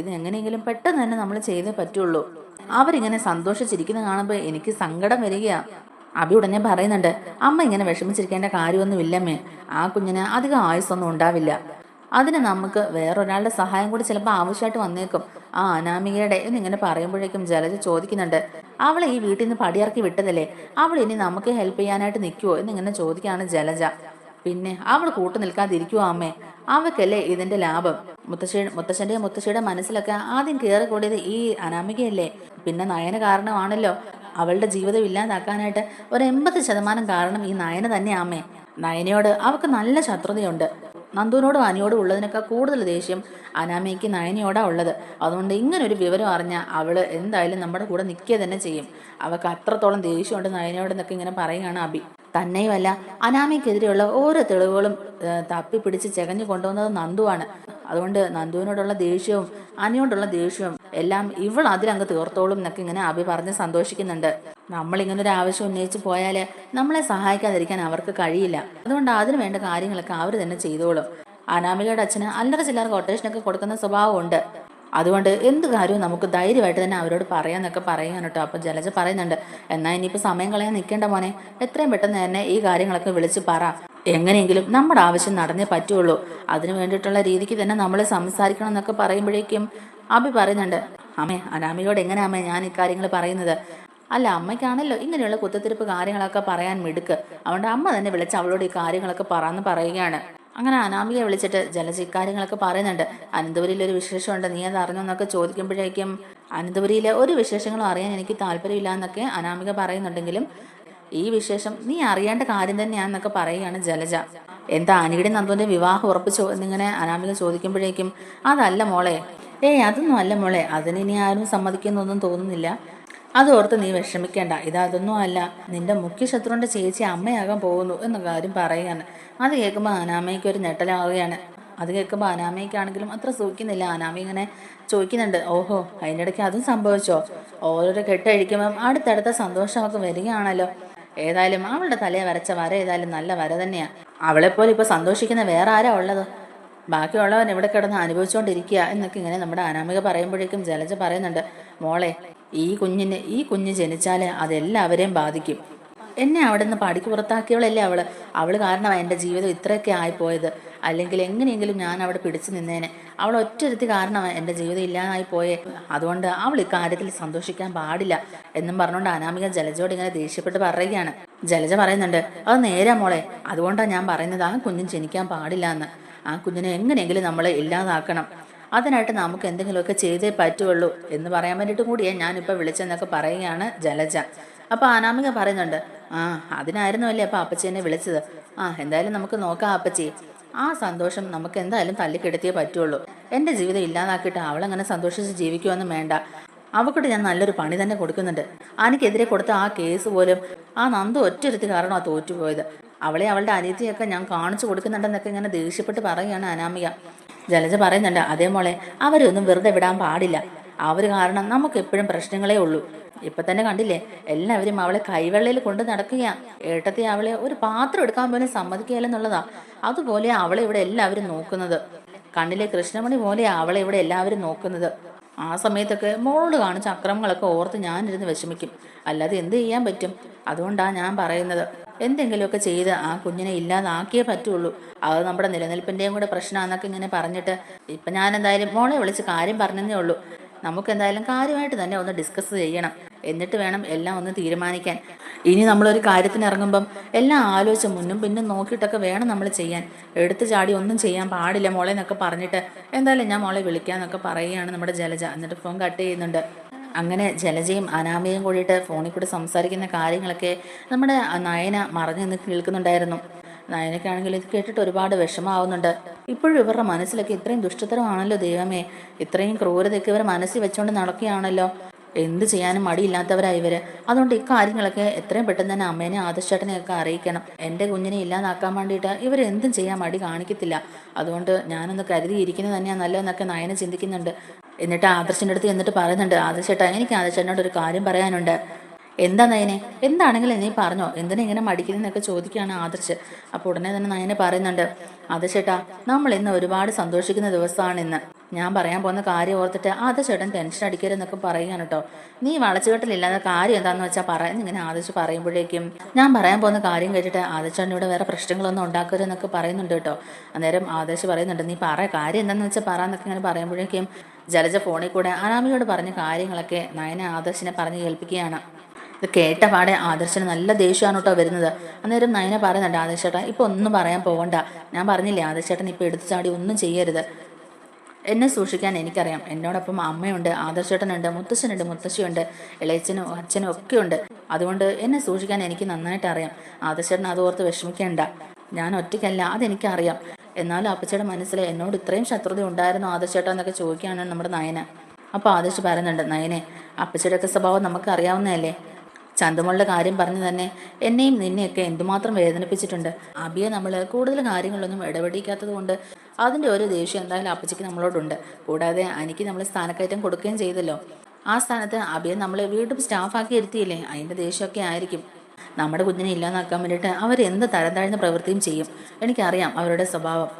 ഇത് എങ്ങനെയെങ്കിലും പെട്ടെന്ന് തന്നെ നമ്മൾ ചെയ്തേ പറ്റുള്ളൂ. അവരിങ്ങനെ സന്തോഷിച്ചിരിക്കുന്ന കാണുമ്പോൾ എനിക്ക് സങ്കടം വരികയാ. അബി ഉടനെ പറയുന്നുണ്ട് അമ്മ ഇങ്ങനെ വിഷമിച്ചിരിക്കേണ്ട കാര്യമൊന്നുമില്ലമ്മേ. ആ കുഞ്ഞിന് അധികം ആയുസ്സൊന്നും ഉണ്ടാവില്ല. അതിന് നമുക്ക് വേറൊരാളുടെ സഹായം കൂടി ചിലപ്പോൾ ആവശ്യമായിട്ട് വന്നേക്കും. ആ അനാമികയുടെ എന്നിങ്ങനെ പറയുമ്പോഴേക്കും ജലജ ചോദിക്കുന്നുണ്ട്. അവളെ ഈ വീട്ടിൽ നിന്ന് പടിയിറക്കി വിട്ടതല്ലേ? അവൾ ഇനി നമുക്ക് ഹെൽപ്പ് ചെയ്യാനായിട്ട് നിൽക്കുമോ എന്നിങ്ങനെ ചോദിക്കുകയാണ് ജലജ. പിന്നെ അവൾ കൂട്ടു നിൽക്കാതിരിക്കുവോ അമ്മേ? അവക്കല്ലേ ഇതിന്റെ ലാഭം? മുത്തശ്ശി മുത്തശ്ശന്റെ മുത്തശ്ശിയുടെ മനസ്സിലൊക്കെ ആദ്യം കയറി കൂടിയത് ഈ അനാമികയല്ലേ? പിന്നെ നയന കാരണമാണല്ലോ. അവളുടെ ജീവിതം ഇല്ലാതാക്കാനായിട്ട് ഒരു എൺപത് ശതമാനം കാരണം ഈ നയന തന്നെയാമേ നയനയോട് അവൾക്ക് നല്ല ശത്രുതയുണ്ട്. നന്ദുവിനോടും അനിയോടും ഉള്ളതിനൊക്കെ കൂടുതൽ ദേഷ്യം അനാമയ്ക്ക് നയനിയോടാണ് ഉള്ളത്. അതുകൊണ്ട് ഇങ്ങനെ ഒരു വിവരം അറിഞ്ഞാൽ അവൾ എന്തായാലും നമ്മുടെ കൂടെ നിൽക്കുക തന്നെ ചെയ്യും. അവൾക്ക് അത്രത്തോളം ദേഷ്യമുണ്ട് നയനയോട് എന്നൊക്കെ ഇങ്ങനെ പറയുകയാണ് അബി. തന്നെയുമല്ല അനാമയ്ക്കെതിരെയുള്ള ഓരോ തെളിവുകളും തപ്പി പിടിച്ച് ചെകഞ്ഞു കൊണ്ടുവന്നത് നന്ദുവാണ്. അതുകൊണ്ട് നന്ദുവിനോടുള്ള ദേഷ്യവും അനിയോടുള്ള ദേഷ്യവും എല്ലാം ഇവൾ അതിലങ്ങ് തീർത്തോളും എന്നൊക്കെ ഇങ്ങനെ അഭി പറഞ്ഞ് സന്തോഷിക്കുന്നുണ്ട്. നമ്മൾ ഇങ്ങനെ ഒരു ആവശ്യം ഉന്നയിച്ച് പോയാൽ നമ്മളെ സഹായിക്കാതിരിക്കാൻ അവർക്ക് കഴിയില്ല. അതുകൊണ്ട് അതിന് വേണ്ട കാര്യങ്ങളൊക്കെ അവർ തന്നെ ചെയ്തോളും. അനാമികയുടെ അച്ഛന് അല്ലറ ചില്ലറ കൊട്ടേഷനൊക്കെ കൊടുക്കുന്ന സ്വഭാവമുണ്ട്. അതുകൊണ്ട് എന്ത് കാര്യവും നമുക്ക് ധൈര്യമായിട്ട് തന്നെ അവരോട് പറയാന്നൊക്കെ പറയാൻ കേട്ടോ അപ്പം ജലജ പറയുന്നുണ്ട് എന്നാൽ ഇനിയിപ്പോൾ സമയം കളയാൻ നിൽക്കേണ്ട മോനെ. എത്രയും പെട്ടെന്ന് തന്നെ ഈ കാര്യങ്ങളൊക്കെ വിളിച്ച് പറ. എങ്ങനെയെങ്കിലും നമ്മുടെ ആവശ്യം നടന്നേ പറ്റുള്ളൂ. അതിനു വേണ്ടിയിട്ടുള്ള രീതിക്ക് തന്നെ നമ്മൾ സംസാരിക്കണം എന്നൊക്കെ പറയുമ്പോഴേക്കും അഭി പറയുന്നുണ്ട് അമ്മേ അനാമിയോട് എങ്ങനെ അമ്മേ ഞാൻ ഇക്കാര്യങ്ങൾ പറയുന്നത്? അല്ല അമ്മയ്ക്കാണല്ലോ ഇങ്ങനെയുള്ള കുത്തത്തിരിപ്പ് കാര്യങ്ങളൊക്കെ പറയാൻ മിടുക്ക്. അതുകൊണ്ട് അമ്മ തന്നെ വിളിച്ച് അവളോട് ഈ കാര്യങ്ങളൊക്കെ പറയാന്ന് പറയുകയാണ്. അങ്ങനെ അനാമികയെ വിളിച്ചിട്ട് ജലജ ഇക്കാര്യങ്ങളൊക്കെ പറയുന്നുണ്ട് അനന്തപുരിയിൽ ഒരു വിശേഷമുണ്ട് നീ അത് അറിഞ്ഞെന്നൊക്കെ ചോദിക്കുമ്പോഴേക്കും അനന്തപുരിയിലെ ഒരു വിശേഷങ്ങളും അറിയാൻ എനിക്ക് താല്പര്യമില്ല എന്നൊക്കെ അനാമിക പറയുന്നുണ്ടെങ്കിലും ഈ വിശേഷം നീ അറിയേണ്ട കാര്യം തന്നെയാണെന്നൊക്കെ പറയുകയാണ് ജലജ. എന്താ അനിയുടെ നന്ദുവിന്റെ വിവാഹം ഉറപ്പിച്ചോ എന്നിങ്ങനെ അനാമിക ചോദിക്കുമ്പോഴേക്കും അതല്ല മോളെ. ഏയ് അതൊന്നും അല്ല മോളെ. അതിന് ഇനി ആരും സമ്മതിക്കുന്നൊന്നും തോന്നുന്നില്ല. അത് ഓർത്ത് നീ വിഷമിക്കേണ്ട. ഇതൊന്നും അല്ല. നിന്റെ മുഖ്യ ശത്രുവിന്റെ ചേച്ചി അമ്മയാകാൻ പോകുന്നു എന്ന കാര്യം പറയുകയാണ്. അത് കേൾക്കുമ്പോൾ അനാമയ്ക്ക് ഒരു ഞെട്ടലാവുകയാണ്. അത് കേൾക്കുമ്പോൾ അനാമയ്ക്കാണെങ്കിലും അത്ര സൂഹിക്കുന്നില്ല അനാമ ഇങ്ങനെ ചോദിക്കുന്നുണ്ട്. ഓഹോ അതിന്റെ ഇടയ്ക്ക് അതും സംഭവിച്ചോ? ഓരോരോ കെട്ടഴിക്കുമ്പം അടുത്തടുത്ത സന്തോഷമൊക്കെ വരികയാണല്ലോ. ഏതായാലും അവളുടെ തലയെ വരച്ച വര ഏതായാലും നല്ല വര തന്നെയാണ് അവളെപ്പോലെ ഇപ്പോൾ സന്തോഷിക്കുന്ന വേറെ ആരാ ഉള്ളത്? ബാക്കിയുള്ളവൻ ഇവിടെ കിടന്ന് അനുഭവിച്ചുകൊണ്ടിരിക്കുക എന്നൊക്കെ ഇങ്ങനെ നമ്മുടെ അനാമിക പറയുമ്പോഴേക്കും ജലജ പറയുന്നുണ്ട് മോളെ ഈ കുഞ്ഞിന് ഈ കുഞ്ഞ് ജനിച്ചാൽ അതെല്ലാവരെയും ബാധിക്കും. എന്നെ അവിടെ നിന്ന് പടിക്ക് പുറത്താക്കിയവളല്ലേ അവൾ? അവൾ കാരണമാണ് എന്റെ ജീവിതം ഇത്രയൊക്കെ ആയിപ്പോയത്. അല്ലെങ്കിൽ എങ്ങനെയെങ്കിലും ഞാൻ അവിടെ പിടിച്ചു നിന്നേനെ. അവൾ ഒറ്റരുത്തി കാരണം എന്റെ ജീവിതം ഇല്ലാതായി പോയേ. അതുകൊണ്ട് അവൾ ഇക്കാര്യത്തിൽ സന്തോഷിക്കാൻ പാടില്ല എന്നും പറഞ്ഞുകൊണ്ട് അനാമിക ജലജോട് ഇങ്ങനെ ദേഷ്യപ്പെട്ട് പറയുകയാണ്. ജലജ പറയുന്നുണ്ട് അത് നേരാ മോളെ. അതുകൊണ്ടാണ് ഞാൻ പറയുന്നത് ആ കുഞ്ഞും ജനിക്കാൻ പാടില്ല എന്ന്. ആ കുഞ്ഞിനെ എങ്ങനെയെങ്കിലും നമ്മൾ ഇല്ലാതാക്കണം. അതിനായിട്ട് നമുക്ക് എന്തെങ്കിലുമൊക്കെ ചെയ്തേ പറ്റുള്ളൂ എന്ന് പറയാൻ വേണ്ടിയിട്ട് കൂടിയാണ് ഞാനിപ്പോൾ വിളിച്ചെന്നൊക്കെ പറയുകയാണ് ജലജ. അപ്പോൾ അനാമിക പറയുന്നുണ്ട് ആ അതിനായിരുന്നു അല്ലേ അപ്പോൾ അപ്പച്ചി എന്നെ വിളിച്ചത്? ആ എന്തായാലും നമുക്ക് നോക്കാം അപ്പച്ചി. ആ സന്തോഷം നമുക്ക് എന്തായാലും തല്ലിക്കെടുത്തിയേ പറ്റുള്ളൂ. എന്റെ ജീവിതം ഇല്ലാതാക്കിയിട്ട് അവളങ്ങനെ സന്തോഷിച്ച് ജീവിക്കുമെന്നും വേണ്ട. അവക്കോട്ട് ഞാൻ നല്ലൊരു പണി തന്നെ കൊടുക്കുന്നുണ്ട്. എനിക്കെതിരെ കൊടുത്ത ആ കേസ് പോലും ആ നന്ദു ഒറ്റൊരുത്തി ആ തോറ്റുപോയത്. അവളെ അവളുടെ അനിയത്തിയൊക്കെ ഞാൻ കാണിച്ചു കൊടുക്കുന്നുണ്ടെന്നൊക്കെ ഇങ്ങനെ ദേഷ്യപ്പെട്ട് പറയുകയാണ് അനാമിക. ജലജ പറയുന്നുണ്ട് അതേ മോളെ അവരൊന്നും വെറുതെ വിടാൻ പാടില്ല. അവർ കാരണം നമുക്ക് എപ്പോഴും പ്രശ്നങ്ങളേ ഉള്ളൂ. ഇപ്പൊ തന്നെ കണ്ടില്ലേ? എല്ലാവരും അവളെ കൈവെള്ളയിൽ കൊണ്ട് നടക്കുകയാ. ഏട്ടത്തെ അവളെ ഒരു പാത്രം എടുക്കാൻ പോലും സമ്മതിക്കുകയല്ലെന്നുള്ളതാ അതുപോലെ അവളെ ഇവിടെ എല്ലാവരും നോക്കുന്നത്. കണ്ണിലെ കൃഷ്ണമണി പോലെ അവളെ ഇവിടെ എല്ലാവരും നോക്കുന്നത്. ആ സമയത്തൊക്കെ മോളോട് കാണിച്ച അക്രമങ്ങളൊക്കെ ഓർത്ത് ഞാനിരുന്ന് വിഷമിക്കും. അല്ലാതെ എന്ത് ചെയ്യാൻ പറ്റും? അതുകൊണ്ടാണ് ഞാൻ പറയുന്നത്. എന്തെങ്കിലുമൊക്കെ ചെയ്ത് ആ കുഞ്ഞിനെ ഇല്ലാതാക്കിയേ പറ്റുള്ളൂ. അത് നമ്മുടെ നിലനിൽപ്പിന്റെയും കൂടെ പ്രശ്നമാണെന്നൊക്കെ ഇങ്ങനെ പറഞ്ഞിട്ട് ഇപ്പം ഞാൻ എന്തായാലും മോളെ വിളിച്ച് കാര്യം പറഞ്ഞതേ ഉള്ളൂ. നമുക്ക് എന്തായാലും കാര്യമായിട്ട് തന്നെ ഒന്ന് ഡിസ്കസ് ചെയ്യണം. എന്നിട്ട് വേണം എല്ലാം ഒന്ന് തീരുമാനിക്കാൻ. ഇനി നമ്മളൊരു കാര്യത്തിന് ഇറങ്ങുമ്പം എല്ലാം ആലോചിച്ച് മുന്നും പിന്നും നോക്കിയിട്ടൊക്കെ വേണം നമ്മൾ ചെയ്യാൻ. എടുത്തു ചാടി ഒന്നും ചെയ്യാൻ പാടില്ല മോളെ എന്നൊക്കെ പറഞ്ഞിട്ട് എന്തായാലും ഞാൻ മോളെ വിളിക്കാന്നൊക്കെ പറയുകയാണ് നമ്മുടെ ജലജ. എന്നിട്ട് ഫോൺ കട്ട് ചെയ്യുന്നുണ്ട്. അങ്ങനെ ജലജയും അനാമയും കൂടിയിട്ട് ഫോണിൽ കൂടി സംസാരിക്കുന്ന കാര്യങ്ങളൊക്കെ നമ്മുടെ നയന മറഞ്ഞു നിന്ന് കേൾക്കുന്നുണ്ടായിരുന്നു. നയനയ്ക്കാണെങ്കിൽ ഇത് കേട്ടിട്ട് ഒരുപാട് വിഷമാവുന്നുണ്ട് ഇപ്പോഴും ഇവരുടെ മനസ്സിലൊക്കെ ഇത്രയും ദുഷ്ടതരമാണല്ലോ ദൈവമേ. ഇത്രയും ക്രൂരതയൊക്കെ ഇവർ മനസ്സിൽ വെച്ചുകൊണ്ട് നടക്കുകയാണല്ലോ. എന്ത് ചെയ്യാനും മടിയില്ലാത്തവരാ ഇവർ. അതുകൊണ്ട് ഇക്കാര്യങ്ങളൊക്കെ എത്രയും പെട്ടെന്ന് തന്നെ അമ്മേനെ ആദർശേട്ടനെയൊക്കെ അറിയിക്കണം. എന്റെ കുഞ്ഞിനെ ഇല്ലാതാക്കാൻ വേണ്ടിയിട്ട് ഇവർ എന്തും ചെയ്യാൻ മടി കാണിക്കത്തില്ല. അതുകൊണ്ട് ഞാനൊന്ന് കരുതിയിരിക്കുന്നത് തന്നെയാണ് നല്ലതെന്നൊക്കെ നയന ചിന്തിക്കുന്നുണ്ട്. എന്നിട്ട് ആദർശിന്റെ അടുത്ത് എന്നിട്ട് പറയുന്നുണ്ട് ആദർശേട്ടാ എനിക്ക് ആദർശേട്ടനോട് ഒരു കാര്യം പറയാനുണ്ട്. എന്താ നയനെ? എന്താണെങ്കിലും നീ പറഞ്ഞോ. എന്തിനാ ഇങ്ങനെ മടിക്കുന്നതെന്നൊക്കെ ചോദിക്കുകയാണ് ആദർശ്. അപ്പോൾ ഉടനെ തന്നെ നയനെ പറയുന്നുണ്ട് ആദർശേട്ടാ നമ്മൾ ഇന്ന് ഒരുപാട് സന്തോഷിക്കുന്ന ദിവസമാണ് ഇന്ന്. ഞാൻ പറയാൻ പോകുന്ന കാര്യം ഓർത്തിട്ട് ആദർശേട്ടൻ ടെൻഷൻ അടിക്കരുതെന്നൊക്കെ പറയുകയാണ് കേട്ടോ. നീ വളച്ചുകെട്ടിലില്ലാത്ത കാര്യം എന്താന്ന് വെച്ചാൽ പറയുന്ന ഇങ്ങനെ ആദർശ് പറയുമ്പോഴേക്കും ഞാൻ പറയാൻ പോകുന്ന കാര്യം കേട്ടിട്ട് ആദർശേട്ടൻ ഇവിടെ വേറെ പ്രശ്നങ്ങളൊന്നും ഉണ്ടാക്കരുതെന്നൊക്കെ പറയുന്നുണ്ട് കേട്ടോ. അന്നേരം ആദർശ് പറയുന്നുണ്ട് നീ പറ കാര്യം എന്താന്ന് വെച്ചാൽ പറ എന്നൊക്കെ ഇങ്ങനെ പറയുമ്പോഴേക്കും ജലജ ഫോണിൽ കൂടെ അനാമിയോട് പറഞ്ഞ കാര്യങ്ങളൊക്കെ നയന ആദർശിനെ പറഞ്ഞ് കേൾപ്പിക്കുകയാണ്. ഇത് കേട്ട പാടെ ആദർശന് നല്ല ദേഷ്യമാണ് കേട്ടോ വരുന്നത്. അന്നേരം നയന പറയുന്നുണ്ട് ആദർശേട്ടാ ഇപ്പൊ ഒന്നും പറയാൻ പോകണ്ട ഞാൻ പറഞ്ഞില്ലേ ആദർശേട്ടൻ ഇപ്പൊ എടുത്തു ചാടി ഒന്നും ചെയ്യരുത്. എന്നെ സൂക്ഷിക്കാൻ എനിക്കറിയാം. എന്നോടൊപ്പം അമ്മയുണ്ട് ആദർശേട്ടനുണ്ട് മുത്തശ്ശനുണ്ട് മുത്തശ്ശിയുണ്ട് ഇളയച്ചനും അച്ഛനും ഒക്കെ ഉണ്ട് അതുകൊണ്ട് എന്നെ സൂക്ഷിക്കാൻ എനിക്ക് നന്നായിട്ട് അറിയാം. ആദർശേട്ടൻ ഓർത്ത് വിഷമിക്കേണ്ട. ഞാൻ ഒറ്റയ്ക്കല്ല അതെനിക്കറിയാം. എന്നാലും അപ്പച്ചയുടെ മനസ്സിൽ എന്നോട് ഇത്രയും ശത്രുത ഉണ്ടായിരുന്നു ആദർശേട്ടൻ എന്നൊക്കെ ചോദിക്കുകയാണ് നമ്മുടെ നയന. അപ്പോൾ ആദർശ് പറയുന്നുണ്ട് നയനെ അപ്പച്ചയുടെ ഒക്കെ സ്വഭാവം നമുക്ക് അറിയാവുന്നതല്ലേ ചന്തമുള്ള കാര്യം പറഞ്ഞു തന്നെ എന്നെയും നിന്നെയൊക്കെ എന്തുമാത്രം വേദനിപ്പിച്ചിട്ടുണ്ട്. അബിയെ നമ്മൾ കൂടുതൽ കാര്യങ്ങളൊന്നും ഇടപെടിക്കാത്തത് കൊണ്ട് അതിന്റെ ഒരു ദേഷ്യം എന്തായാലും അപ്പച്ചിക്ക് നമ്മളോടുണ്ട്. കൂടാതെ എനിക്ക് നമ്മൾ സ്ഥാനക്കയറ്റം കൊടുക്കുകയും ചെയ്തല്ലോ. ആ സ്ഥാനത്ത് അബിയെ നമ്മൾ വീണ്ടും സ്റ്റാഫാക്കി ഇരുത്തിയില്ലേ? അതിന്റെ ദേഷ്യമൊക്കെ ആയിരിക്കും. നമ്മുടെ കുഞ്ഞിനെ ഇല്ലാതാക്കാൻ വേണ്ടിയിട്ട് അവർ എന്ത് തരം താഴ്ന്ന പ്രവൃത്തിയും ചെയ്യും. എനിക്കറിയാം അവരുടെ സ്വഭാവം.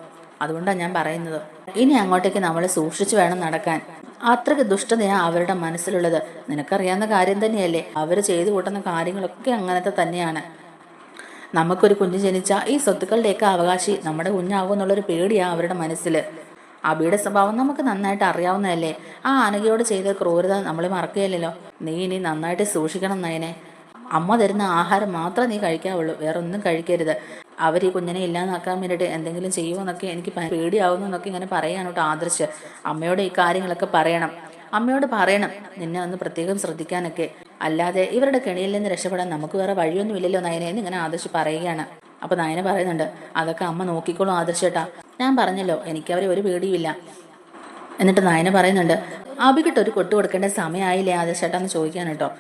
അതുകൊണ്ടാണ് ഞാൻ പറയുന്നത്. ഇനി അങ്ങോട്ടേക്ക് നമ്മൾ സൂക്ഷിച്ചു വേണം നടക്കാൻ. അത്രയ്ക്ക് ദുഷ്ടതയാണ് അവരുടെ മനസ്സിലുള്ളത്. നിനക്കറിയാവുന്ന കാര്യം തന്നെയല്ലേ? അവർ ചെയ്തു കൂട്ടുന്ന കാര്യങ്ങളൊക്കെ അങ്ങനത്തെ തന്നെയാണ്. നമുക്കൊരു കുഞ്ഞ് ജനിച്ച ഈ സ്വത്തുക്കളുടെയൊക്കെ അവകാശി നമ്മുടെ കുഞ്ഞാകും എന്നുള്ളൊരു പേടിയാണ് അവരുടെ മനസ്സിൽ അബിയുടെ സ്വഭാവം നമുക്ക് നന്നായിട്ട് അറിയാവുന്നതല്ലേ? ആ ആനകയോട് ചെയ്ത ക്രൂരത നമ്മൾ മറക്കുകയല്ലോ നീ ഇനി നന്നായിട്ട് സൂക്ഷിക്കണം നയനെ. അമ്മ തരുന്ന ആഹാരം മാത്രമേ നീ കഴിക്കാവുള്ളൂ. വേറൊന്നും കഴിക്കരുത്. അവർ ഈ കുഞ്ഞിനെ ഇല്ലാതാക്കാൻ വേണ്ടിയിട്ട് എന്തെങ്കിലും ചെയ്യുമെന്നൊക്കെ എനിക്ക് പേടിയാവുന്നു എന്നൊക്കെ ഇങ്ങനെ പറയാൻ കേട്ടോ ആദർശ്. അമ്മയോട് ഈ കാര്യങ്ങളൊക്കെ പറയണം. അമ്മയോട് പറയണം. നിന്നെ ഒന്ന് പ്രത്യേകം ശ്രദ്ധിക്കാനൊക്കെ. അല്ലാതെ ഇവരുടെ കെണിയിൽ നിന്ന് രക്ഷപ്പെടാൻ നമുക്ക് വേറെ വഴിയൊന്നും ഇല്ലല്ലോ നയനെ എന്ന് ഇങ്ങനെ ആദർശ് പറയുകയാണ്. അപ്പൊ നയന പറയുന്നുണ്ട് അതൊക്കെ അമ്മ നോക്കിക്കോളും ആദർശേട്ടാ ഞാൻ പറഞ്ഞല്ലോ എനിക്ക് അവരെ ഒരു പേടിയുമില്ല. എന്നിട്ട് നയന പറയുന്നുണ്ട് അബിക്കിട്ട് ഒരു കൊട്ടു കൊടുക്കേണ്ട സമയമായില്ലേ ആദർശേട്ടാ എന്ന് ചോദിക്കാൻ കേട്ടോ.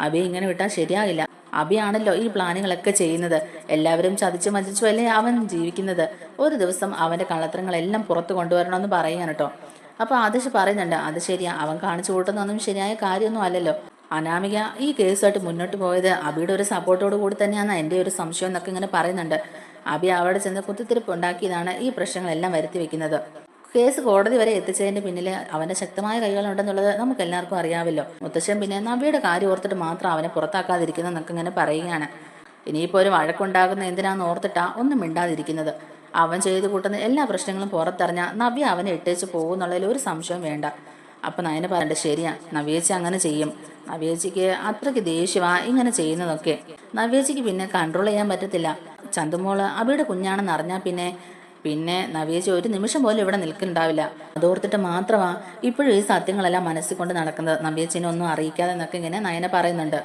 അബി ഇങ്ങനെ വിട്ടാൽ ശരിയാകില്ല അബിയാണല്ലോ ഈ പ്ലാനുകളൊക്കെ ചെയ്യുന്നത്. എല്ലാവരും ചതിച്ചു മതിച്ചു അല്ലേ അവൻ ജീവിക്കുന്നത്? ഒരു ദിവസം അവന്റെ കള്ളത്തരങ്ങളെല്ലാം പുറത്തു കൊണ്ടുവരണമെന്ന് പറയുകയാണ് കേട്ടോ. അപ്പൊ ആദർശ് പറയുന്നുണ്ട് അത് ശരിയാ അവൻ കാണിച്ചു കൂട്ടുന്നൊന്നും ശരിയായ കാര്യമൊന്നും അല്ലല്ലോ. അനാമിക ഈ കേസുമായിട്ട് മുന്നോട്ട് പോയത് അബിയുടെ ഒരു സപ്പോർട്ടോട് കൂടി തന്നെയാണ് എന്റെ ഒരു സംശയം എന്നൊക്കെ ഇങ്ങനെ പറയുന്നുണ്ട്. അബി അവിടെ ചെന്ന് കുത്തിത്തിരിപ്പ് ഉണ്ടാക്കിയതാണ് ഈ പ്രശ്നങ്ങളെല്ലാം വരുത്തി വെക്കുന്നത്. കേസ് കോടതി വരെ എത്തിച്ചതിന്റെ പിന്നിൽ അവന്റെ ശക്തമായ കൈകളുണ്ടെന്നുള്ളത് നമുക്ക് എല്ലാവർക്കും അറിയാമല്ലോ. മുത്തശ്ശൻ പിന്നെ നവിയുടെ കാര്യം ഓർത്തിട്ട് മാത്രം അവനെ പുറത്താക്കാതിരിക്കുന്നതെന്നൊക്കെ ഇങ്ങനെ പറയുകയാണ്. ഇനിയിപ്പോൾ ഒരു വഴക്കുണ്ടാകുന്ന എന്തിനാന്ന് ഓർത്തിട്ടാ ഒന്നും മിണ്ടാതിരിക്കുന്നത്. അവൻ ചെയ്തു കൂട്ടുന്ന എല്ലാ പ്രശ്നങ്ങളും പുറത്തറിഞ്ഞ നവ്യ അവനെ ഇട്ടേച്ച് പോകുന്നുള്ളതിൽ ഒരു സംശയം വേണ്ട. അപ്പൊ നയന പറയണ്ട ശരിയാ നവ്യേച്ചി അങ്ങനെ ചെയ്യും. നവ്യേച്ചിക്ക് അത്രയ്ക്ക് ദേഷ്യമാ ഇങ്ങനെ ചെയ്യുന്നതൊക്കെ. നവ്യേച്ചിക്ക് പിന്നെ കൺട്രോൾ ചെയ്യാൻ പറ്റത്തില്ല. ചന്തുമോൾ അബിയുടെ കുഞ്ഞാണെന്ന് അറിഞ്ഞാൽ പിന്നെ പിന്നെ നവ്യേച്ചി ഒരു നിമിഷം പോലും ഇവിടെ നിൽക്കുന്നുണ്ടാവില്ല. അതോർത്തിട്ട് മാത്രമാ ഇപ്പോഴും ഈ സത്യങ്ങളെല്ലാം മനസ്സിൽ കൊണ്ട് നടക്കുന്നത്. നവ്യേച്ചിനെ ഒന്നും അറിയിക്കാതെ എന്നൊക്കെ ഇങ്ങനെ നയന പറയുന്നുണ്ട്.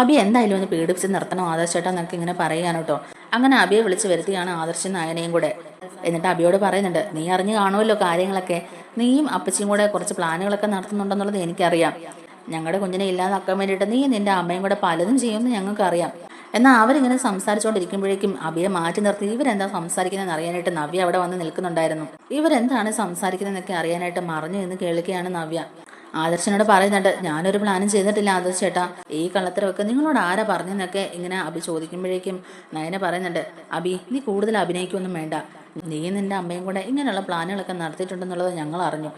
അബി എന്തായാലും ഒന്ന് പീഡിപ്പിച്ച് നിർത്തണം ആദർശേട്ടാ എന്നൊക്കെ ഇങ്ങനെ പറയുകയാണ് കേട്ടോ. അങ്ങനെ അബിയെ വിളിച്ച് വരുത്തിയാണ് ആദർശൻ നയനയും കൂടെ. എന്നിട്ട് അബിയോട് പറയുന്നുണ്ട് നീ അറിഞ്ഞു കാണുമല്ലോ കാര്യങ്ങളൊക്കെ. നീയും അപ്പച്ചിയും കൂടെ കുറച്ച് പ്ലാനുകളൊക്കെ നടത്തുന്നുണ്ടെന്നുള്ളത് എനിക്കറിയാം. ഞങ്ങളുടെ കുഞ്ഞിനെ ഇല്ലാതാക്കാൻ വേണ്ടിയിട്ട് നീ നിന്റെ അമ്മയും കൂടെ പലതും ചെയ്യുമെന്ന് ഞങ്ങൾക്കറിയാം. എന്നാൽ അവരിങ്ങനെ സംസാരിച്ചുകൊണ്ടിരിക്കുമ്പോഴേക്കും അബിയെ മാറ്റി നിർത്തി. ഇവരെന്താ സംസാരിക്കുന്നതെന്ന് അറിയാനായിട്ട് നവ്യ അവിടെ വന്ന് നിൽക്കുന്നുണ്ടായിരുന്നു. ഇവരെന്താണ് സംസാരിക്കുന്നതെന്നൊക്കെ അറിയാനായിട്ട് മറിഞ്ഞു എന്ന് കേൾക്കുകയാണ് നവ്യ. ആദർശനോട് പറയുന്നുണ്ട് ഞാനൊരു പ്ലാനും ചെയ്തിട്ടില്ല ആദർശ് ചേട്ടാ. ഈ കള്ളത്തരമൊക്കെ നിങ്ങളോട് ആരാ പറഞ്ഞെന്നൊക്കെ ഇങ്ങനെ അബി ചോദിക്കുമ്പോഴേക്കും നയന പറയുന്നുണ്ട് അബി നീ കൂടുതൽ അഭിനയിക്കൊന്നും വേണ്ട. നീ നിന്റെ അമ്മയും കൂടെ ഇങ്ങനെയുള്ള പ്ലാനുകളൊക്കെ നടത്തിയിട്ടുണ്ടെന്നുള്ളത് ഞങ്ങൾ അറിഞ്ഞു.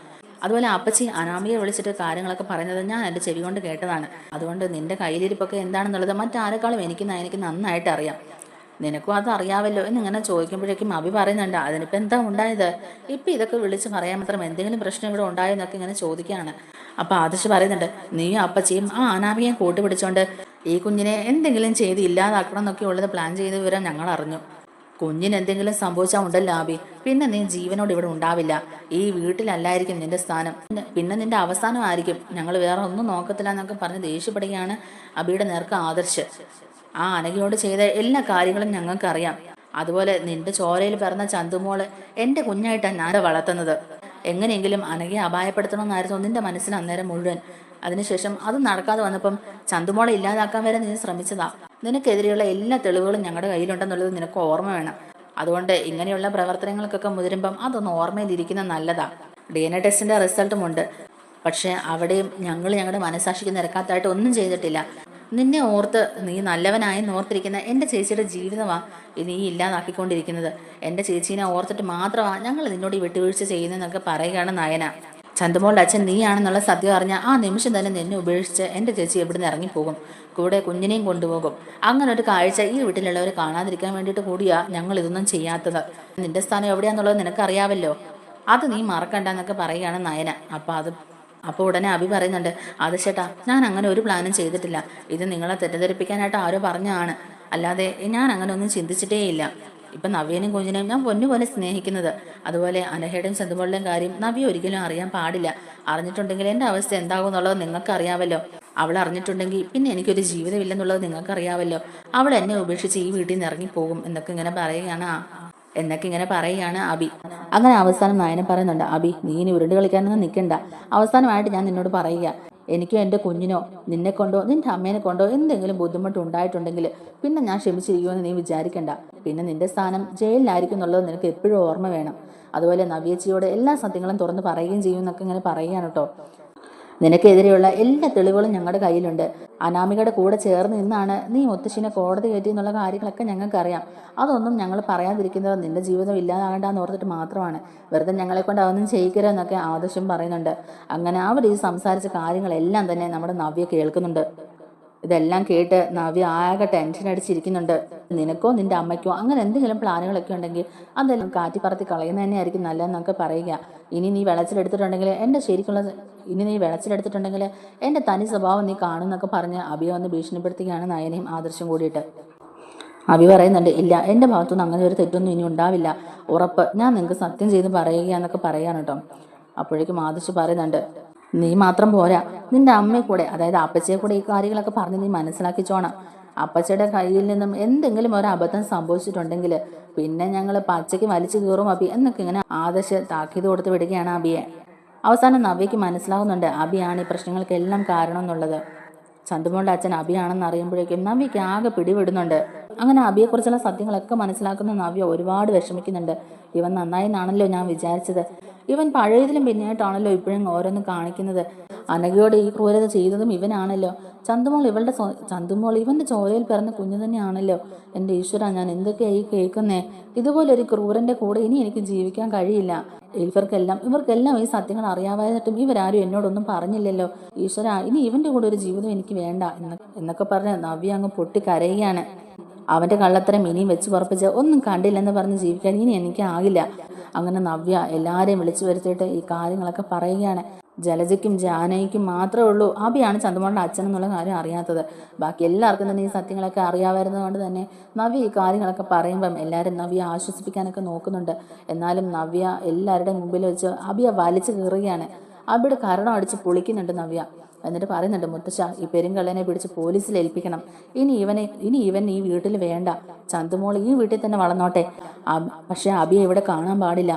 അതുപോലെ അപ്പച്ചി അനാമിയെ വിളിച്ചിട്ട് കാര്യങ്ങളൊക്കെ പറഞ്ഞത് ഞാൻ എന്റെ ചെവി കൊണ്ട് കേട്ടതാണ്. അതുകൊണ്ട് നിന്റെ കയ്യിലിരിപ്പൊക്കെ എന്താണെന്നുള്ളത് മറ്റാരെക്കാളും എനിക്ക് എനിക്ക് നന്നായിട്ട് അറിയാം. നിനക്കും അത് അറിയാവല്ലോ എന്നിങ്ങനെ ചോദിക്കുമ്പോഴേക്കും അഭി പറയുന്നുണ്ട് അതിനിപ്പോൾ എന്താ ഉണ്ടായത്? ഇപ്പം ഇതൊക്കെ വിളിച്ച് പറയാൻ മാത്രം എന്തെങ്കിലും പ്രശ്നം ഇവിടെ ഉണ്ടായെന്നൊക്കെ ഇങ്ങനെ ചോദിക്കുകയാണ്. അപ്പോൾ ആദർശ് പറയുന്നുണ്ട് നീയും അപ്പച്ചിയും ആ അനാമിയെ കൂട്ടുപിടിച്ചോണ്ട് ഈ കുഞ്ഞിനെ എന്തെങ്കിലും ചെയ്ത് ഇല്ലാതാക്കണം എന്നൊക്കെ ഉള്ളത് പ്ലാൻ ചെയ്ത വിവരം ഞങ്ങൾ അറിഞ്ഞു. കുഞ്ഞിന് എന്തെങ്കിലും സംഭവിച്ചാൽ ഉണ്ടല്ലോ ആബി. പിന്നെ നീ ജീവനോട് ഇവിടെ ഉണ്ടാവില്ല. ഈ വീട്ടിലല്ലായിരിക്കും നിന്റെ സ്ഥാനം. പിന്നെ- നിന്റെ അവസാനമായിരിക്കും ഞങ്ങൾ വേറെ ഒന്നും നോക്കത്തില്ല എന്നൊക്കെ പറഞ്ഞ് ദേഷ്യപ്പെടുകയാണ് അബിയുടെ നേർക്ക് ആദർശ്. ആ അനഘയോട് ചെയ്ത എല്ലാ കാര്യങ്ങളും ഞങ്ങൾക്കറിയാം. അതുപോലെ നിന്റെ ചോരയിൽ പിറന്ന ചന്തുമോൾ എന്റെ കുഞ്ഞായിട്ടാണ് ഞാൻ വളർത്തുന്നത്. എങ്ങനെയെങ്കിലും അനഘയെ അപായപ്പെടുത്തണമെന്നായിരുന്നു നിന്റെ മനസ്സിൽ അന്നേരം മുഴുവൻ. അതിനുശേഷം അത് നടക്കാതെ വന്നപ്പം ചന്തുമോളെ ഇല്ലാതാക്കാൻ വരെ നീ ശ്രമിച്ചതാ. നിനക്കെതിരെയുള്ള എല്ലാ തെളിവുകളും ഞങ്ങളുടെ കയ്യിലുണ്ടെന്നുള്ളത് നിനക്ക് ഓർമ്മ വേണം. അതുകൊണ്ട് ഇങ്ങനെയുള്ള പ്രവർത്തനങ്ങൾക്കൊക്കെ മുതിരുമ്പം അതൊന്ന് ഓർമ്മയിലിരിക്കുന്ന നല്ലതാ. ഡി എൻ എ ടെസ്റ്റിന്റെ റിസൾട്ടും ഉണ്ട്. പക്ഷേ അവിടെയും ഞങ്ങൾ ഞങ്ങളുടെ മനസാക്ഷിക്ക് നിരക്കാത്തായിട്ട് ഒന്നും ചെയ്തിട്ടില്ല. നിന്നെ ഓർത്ത് നീ നല്ലവനായി ഓർത്തിരിക്കുന്ന എന്റെ ചേച്ചിയുടെ ജീവിതമാ നീ ഇല്ലാതാക്കിക്കൊണ്ടിരിക്കുന്നത്. എന്റെ ചേച്ചീനെ ഓർത്തിട്ട് മാത്രമാണ് ഞങ്ങൾ നിന്നോട് ഈ വിട്ടുവീഴ്ച ചെയ്യുന്നതെന്നൊക്കെ പറയുകയാണ് നയന. ചന്തുമോളുടെ അച്ഛൻ നീയാണെന്നുള്ള സത്യം അറിഞ്ഞ ആ നിമിഷം തന്നെ നിന്നെ ഉപേക്ഷിച്ച് എന്റെ ചേച്ചി എവിടുന്ന് ഇറങ്ങിപ്പോകും? കൂടെ കുഞ്ഞിനെയും കൊണ്ടുപോകും. അങ്ങനെ ഒരു കാഴ്ച ഈ വീട്ടിലുള്ളവർ കാണാതിരിക്കാൻ വേണ്ടിയിട്ട് കൂടിയാ ഞങ്ങൾ ഇതൊന്നും ചെയ്യാത്തത്. നിന്റെ സ്ഥാനം എവിടെയാന്നുള്ളത് നിനക്കറിയാവല്ലോ. അത് നീ മറക്കണ്ട എന്നൊക്കെ പറയുകയാണ് നയന. അപ്പം അത് അപ്പോൾ ഉടനെ അഭി പറയുന്നുണ്ട് അത് ചേട്ടാ ഞാൻ അങ്ങനെ ഒരു പ്ലാനും ചെയ്തിട്ടില്ല. ഇത് നിങ്ങളെ തെറ്റിദ്ധരിപ്പിക്കാനായിട്ട് ആരോ പറഞ്ഞതാണ്. അല്ലാതെ ഞാൻ അങ്ങനെ ഒന്നും ചിന്തിച്ചിട്ടേ ഇല്ല ഇപ്പം നവ്യനും കുഞ്ഞിനെയും ഞാൻ പൊന്നുപോലെ സ്നേഹിക്കുന്നത്. അതുപോലെ അനഹയുടെയും ചന്തുമോളുടെയും കാര്യം നവ്യ ഒരിക്കലും അറിയാൻ പാടില്ല. അറിഞ്ഞിട്ടുണ്ടെങ്കിൽ എന്റെ അവസ്ഥ എന്താകും എന്നുള്ളത് നിങ്ങൾക്ക് അറിയാമല്ലോ അവൾ അറിഞ്ഞിട്ടുണ്ടെങ്കിൽ പിന്നെ എനിക്കൊരു ജീവിതമില്ലെന്നുള്ളത് നിങ്ങൾക്ക് അറിയാമല്ലോ അവൾ എന്നെ ഉപേക്ഷിച്ച് ഈ വീട്ടിൽ നിന്ന് ഇറങ്ങിപ്പോകും എന്നൊക്കെ ഇങ്ങനെ പറയുകയാണ് എന്നൊക്കെ ഇങ്ങനെ പറയുകയാണ് അബി. അങ്ങനെ അവസാനം നായനെ പറയുന്നുണ്ട് അബി നീ ഇനി ഉരുണ്ട് കളിക്കാനൊന്നും നിൽക്കണ്ട. അവസാനമായിട്ട് ഞാൻ നിന്നോട് പറയുക എനിക്കോ എന്റെ കുഞ്ഞിനോ നിന്നെ കൊണ്ടോ നിന്റെ അമ്മേനെ കൊണ്ടോ എന്തെങ്കിലും ബുദ്ധിമുട്ട് ഉണ്ടായിട്ടുണ്ടെങ്കിൽ പിന്നെ ഞാൻ ക്ഷമിച്ചിരിക്കുമെന്ന് നീ വിചാരിക്കണ്ട. പിന്നെ നിന്റെ സ്ഥാനം ജയിലിലായിരിക്കും എന്നുള്ളത് നിനക്ക് എപ്പോഴും ഓർമ്മ വേണം. അതുപോലെ നവ്യച്ചിയോട് എല്ലാ സത്യങ്ങളും തുറന്ന് പറയുകയും ചെയ്യുമെന്നൊക്കെ ഇങ്ങനെ പറയുകയാണ് കേട്ടോ. നിനക്കെതിരെയുള്ള എല്ലാ തെളിവുകളും ഞങ്ങളുടെ കയ്യിലുണ്ട്. അനാമികയുടെ കൂടെ ചേർന്ന് നിന്നാണ് നീ മുത്തശ്ശിനെ കോടതി കയറ്റി എന്നുള്ള കാര്യങ്ങളൊക്കെ ഞങ്ങൾക്കറിയാം. അതൊന്നും ഞങ്ങൾ പറയാതിരിക്കുന്നത് നിന്റെ ജീവിതം ഇല്ലാതാകണ്ടെന്ന് ഓർത്തിട്ട് മാത്രമാണ്. വെറുതെ ഞങ്ങളെ കൊണ്ട് അതൊന്നും ചെയ്യിക്കരുതെന്നൊക്കെ ആദർശം പറയുന്നുണ്ട്. അങ്ങനെ അവർ ഈ സംസാരിച്ച കാര്യങ്ങളെല്ലാം തന്നെ നമ്മുടെ നവ്യ കേൾക്കുന്നുണ്ട്. ഇതെല്ലാം കേട്ട് നവ്യ ആകെ ടെൻഷൻ അടിച്ചിരിക്കുന്നുണ്ട്. നിനക്കോ നിന്റെ അമ്മയ്ക്കോ അങ്ങനെ എന്തെങ്കിലും പ്ലാനുകളൊക്കെ ഉണ്ടെങ്കിൽ അതെല്ലാം കാറ്റി പറത്തി കളയുന്നത് തന്നെയായിരിക്കും നല്ലതെന്നൊക്കെ പറയുക. ഇനി നീ വെളച്ചിലെടുത്തിട്ടുണ്ടെങ്കിൽ എന്റെ ശരിക്കുള്ള ഇനി നീ വെളച്ചിലെടുത്തിട്ടുണ്ടെങ്കിൽ എന്റെ തനി സ്വഭാവം നീ കാണുമെന്നൊക്കെ പറഞ്ഞ് അഭിയെ വന്ന് ഭീഷണിപ്പെടുത്തുകയാണ് നയനയും ആദർശം കൂടിയിട്ട്. അഭി പറയുന്നുണ്ട് ഇല്ല എന്റെ ഭാഗത്തുനിന്ന് അങ്ങനെ ഒരു തെറ്റൊന്നും ഇനി ഉണ്ടാവില്ല. ഉറപ്പ് ഞാൻ നിങ്ങൾക്ക് സത്യം ചെയ്ത് പറയുക എന്നൊക്കെ പറയാണ് കേട്ടോ അപ്പോഴേക്കും ആദർശ് പറയുന്നുണ്ട് നീ മാത്രം പോരാ. നിന്റെ അമ്മയെ കൂടെ അതായത് അപ്പച്ചയെ കൂടെ ഈ കാര്യങ്ങളൊക്കെ പറഞ്ഞ് നീ മനസ്സിലാക്കിച്ചോണം. അപ്പച്ചയുടെ കയ്യിൽ നിന്നും എന്തെങ്കിലും ഒരു അബദ്ധം സംഭവിച്ചിട്ടുണ്ടെങ്കിൽ പിന്നെ ഞങ്ങൾ പച്ചയ്ക്ക് വലിച്ചു കീറും അബി എന്നൊക്കെ ഇങ്ങനെ ആദർശ് താക്കീത് കൊടുത്ത് വിടുകയാണ് അബിയെ. അവസാനം നവ്യയ്ക്ക് മനസ്സിലാകുന്നുണ്ട് അബിയാണ് ഈ പ്രശ്നങ്ങൾക്കെല്ലാം കാരണം എന്നുള്ളത്. ചന്തുമോളുടെ അച്ഛൻ അബിയാണെന്ന് അറിയുമ്പോഴേക്കും നവ്യയ്ക്ക് ആകെ പിടിവിടുന്നുണ്ട്. അങ്ങനെ അബിയെക്കുറിച്ചുള്ള സത്യങ്ങളൊക്കെ മനസ്സിലാക്കുന്ന നവ്യ ഒരുപാട് വിഷമിക്കുന്നുണ്ട്. ഇവൻ നന്നായി എന്നാണല്ലോ ഞാൻ വിചാരിച്ചത്. ഇവൻ പഴയതിലും പിന്നെയായിട്ടാണല്ലോ ഇപ്പോഴും ഓരോന്ന് കാണിക്കുന്നത്. അനഘയോട് ഈ ക്രൂരത ചെയ്തതും ഇവനാണല്ലോ. ചന്തുമോൾ ഇവളുടെ ചന്തുമോൾ ഇവന്റെ ചോരയിൽ പിറന്ന കുഞ്ഞു തന്നെയാണല്ലോ. എന്റെ ഈശ്വര ഞാൻ എന്തൊക്കെയായി കേൾക്കുന്നേ? ഇതുപോലൊരു ക്രൂരന്റെ കൂടെ ഇനി എനിക്ക് ജീവിക്കാൻ കഴിയില്ല. ഇവർക്കെല്ലാം ഇവർക്കെല്ലാം ഈ സത്യങ്ങൾ അറിയാമായിരുന്നിട്ടും ഇവരാരും എന്നോടൊന്നും പറഞ്ഞില്ലല്ലോ. ഈശ്വര ഇനി ഇവന്റെ കൂടെ ഒരു ജീവിതം എനിക്ക് വേണ്ട. എന്നൊക്കെ പറഞ്ഞ് നവ്യ അങ്ങ് പൊട്ടി അവന്റെ കള്ളത്തരം ഇനിയും വെച്ച് പറപ്പിച്ച് ഒന്നും കണ്ടില്ലെന്ന് പറഞ്ഞ് ജീവിക്കാൻ ഇനി എനിക്ക് ആകില്ല. അങ്ങനെ നവ്യ എല്ലാവരെയും വിളിച്ചു വരുത്തിയിട്ട് ഈ കാര്യങ്ങളൊക്കെ പറയുകയാണ്. ജലജയ്ക്കും ജാനയ്ക്കും മാത്രമേ ഉള്ളൂ. അബിയാണ് ചന്ദ്രമോളുടെ അച്ഛൻ എന്നുള്ള കാര്യം അറിയാത്തത്. ബാക്കി എല്ലാവർക്കും തന്നെ ഈ സത്യങ്ങളൊക്കെ അറിയാമായിരുന്നതുകൊണ്ട് തന്നെ നവ്യ ഈ കാര്യങ്ങളൊക്കെ പറയുമ്പം എല്ലാവരും നവ്യ ആശ്വസിപ്പിക്കാനൊക്കെ നോക്കുന്നുണ്ട്. എന്നാലും നവ്യ എല്ലാവരുടെയും മുമ്പിൽ വെച്ച് അബിയെ വലിച്ചു കീറുകയാണ്. അബിയുടെ കരണം അടിച്ച് പൊളിക്കുന്നുണ്ട് നവ്യ. എന്നിട്ട് പറയുന്നുണ്ട് മുത്തശ്ശ ഈ പെരുങ്കള്ളനെ പിടിച്ച് പോലീസിൽ ഏൽപ്പിക്കണം. ഇനി ഇവനെ ഇനി ഇവൻ ഈ വീട്ടിൽ വേണ്ട. ചന്തുമോൾ ഈ വീട്ടിൽ തന്നെ വളർന്നോട്ടെ. പക്ഷെ അബിയെ ഇവിടെ കാണാൻ പാടില്ല.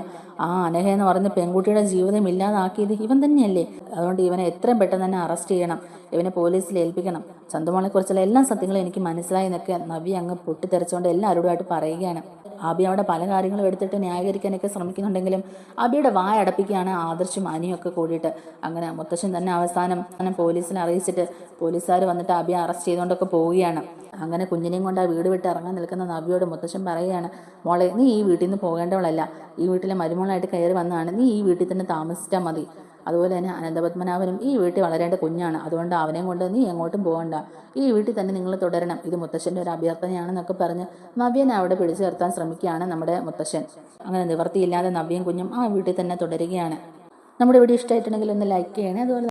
ആ അനഹ എന്ന് പറയുന്ന പെൺകുട്ടിയുടെ ജീവിതം ഇല്ലാതാക്കിയത് ഇവൻ തന്നെയല്ലേ? അതുകൊണ്ട് ഇവനെ എത്രയും പെട്ടെന്ന് തന്നെ അറസ്റ്റ് ചെയ്യണം. ഇവനെ പോലീസിൽ ഏൽപ്പിക്കണം. ചന്തുമോളെ കുറിച്ചുള്ള എല്ലാ സത്യങ്ങളും എനിക്ക് മനസ്സിലായി എന്നൊക്കെ നവ്യ അങ്ങ് പൊട്ടിത്തെറിച്ചുകൊണ്ട് എല്ലാവരോടുമായിട്ട് പറയുകയാണ്. അബി അവിടെ പല കാര്യങ്ങളും എടുത്തിട്ട് ന്യായീകരിക്കാനൊക്കെ ശ്രമിക്കുന്നുണ്ടെങ്കിലും അബിയുടെ വായ അടപ്പിക്കുകയാണ് ആദർശും അനിയൊക്കെ കൂടിയിട്ട്. അങ്ങനെ മുത്തശ്ശൻ തന്നെ അവസാനം പോലീസിനെ അറിയിച്ചിട്ട് പോലീസുകാർ വന്നിട്ട് അബിയെ അറസ്റ്റ് ചെയ്തുകൊണ്ടൊക്കെ പോവുകയാണ്. അങ്ങനെ കുഞ്ഞിനെയും കൊണ്ട് ആ വീട് വിട്ട് ഇറങ്ങാൻ നിൽക്കുന്ന നബിയോട് മുത്തശ്ശൻ പറയുകയാണ് മോളെ നീ ഈ വീട്ടിൽ നിന്ന് പോകേണ്ടവളല്ല. ഈ വീട്ടിലെ മരുമോളായിട്ട് കയറി വന്നതാണ്. നീ ഈ വീട്ടിൽ തന്നെ താമസിച്ചാൽ മതി. അതുപോലെ തന്നെ അനന്തപത്മനാഭനും ഈ വീട്ടിൽ വളരേണ്ട കുഞ്ഞാണ്. അതുകൊണ്ട് അവനെയും കൊണ്ട് നീ എങ്ങോട്ടും പോകണ്ട. ഈ വീട്ടിൽ തന്നെ നിങ്ങൾ തുടരണം. ഇത് മുത്തശ്ശന്റെ ഒരു അഭ്യർത്ഥനയാണെന്നൊക്കെ പറഞ്ഞ് നവ്യനെ അവിടെ പിടിച്ചു നിർത്താൻ ശ്രമിക്കുകയാണ് നമ്മുടെ മുത്തശ്ശൻ. അങ്ങനെ നിവർത്തിയില്ലാതെ നവ്യയും കുഞ്ഞും ആ വീട്ടിൽ തന്നെ തുടരുകയാണ്. നമ്മുടെ വീഡിയോ ഇഷ്ടമായിട്ടുണ്ടെങ്കിൽ ഒന്ന് ലൈക്ക് ചെയ്യണേ. അതുപോലെ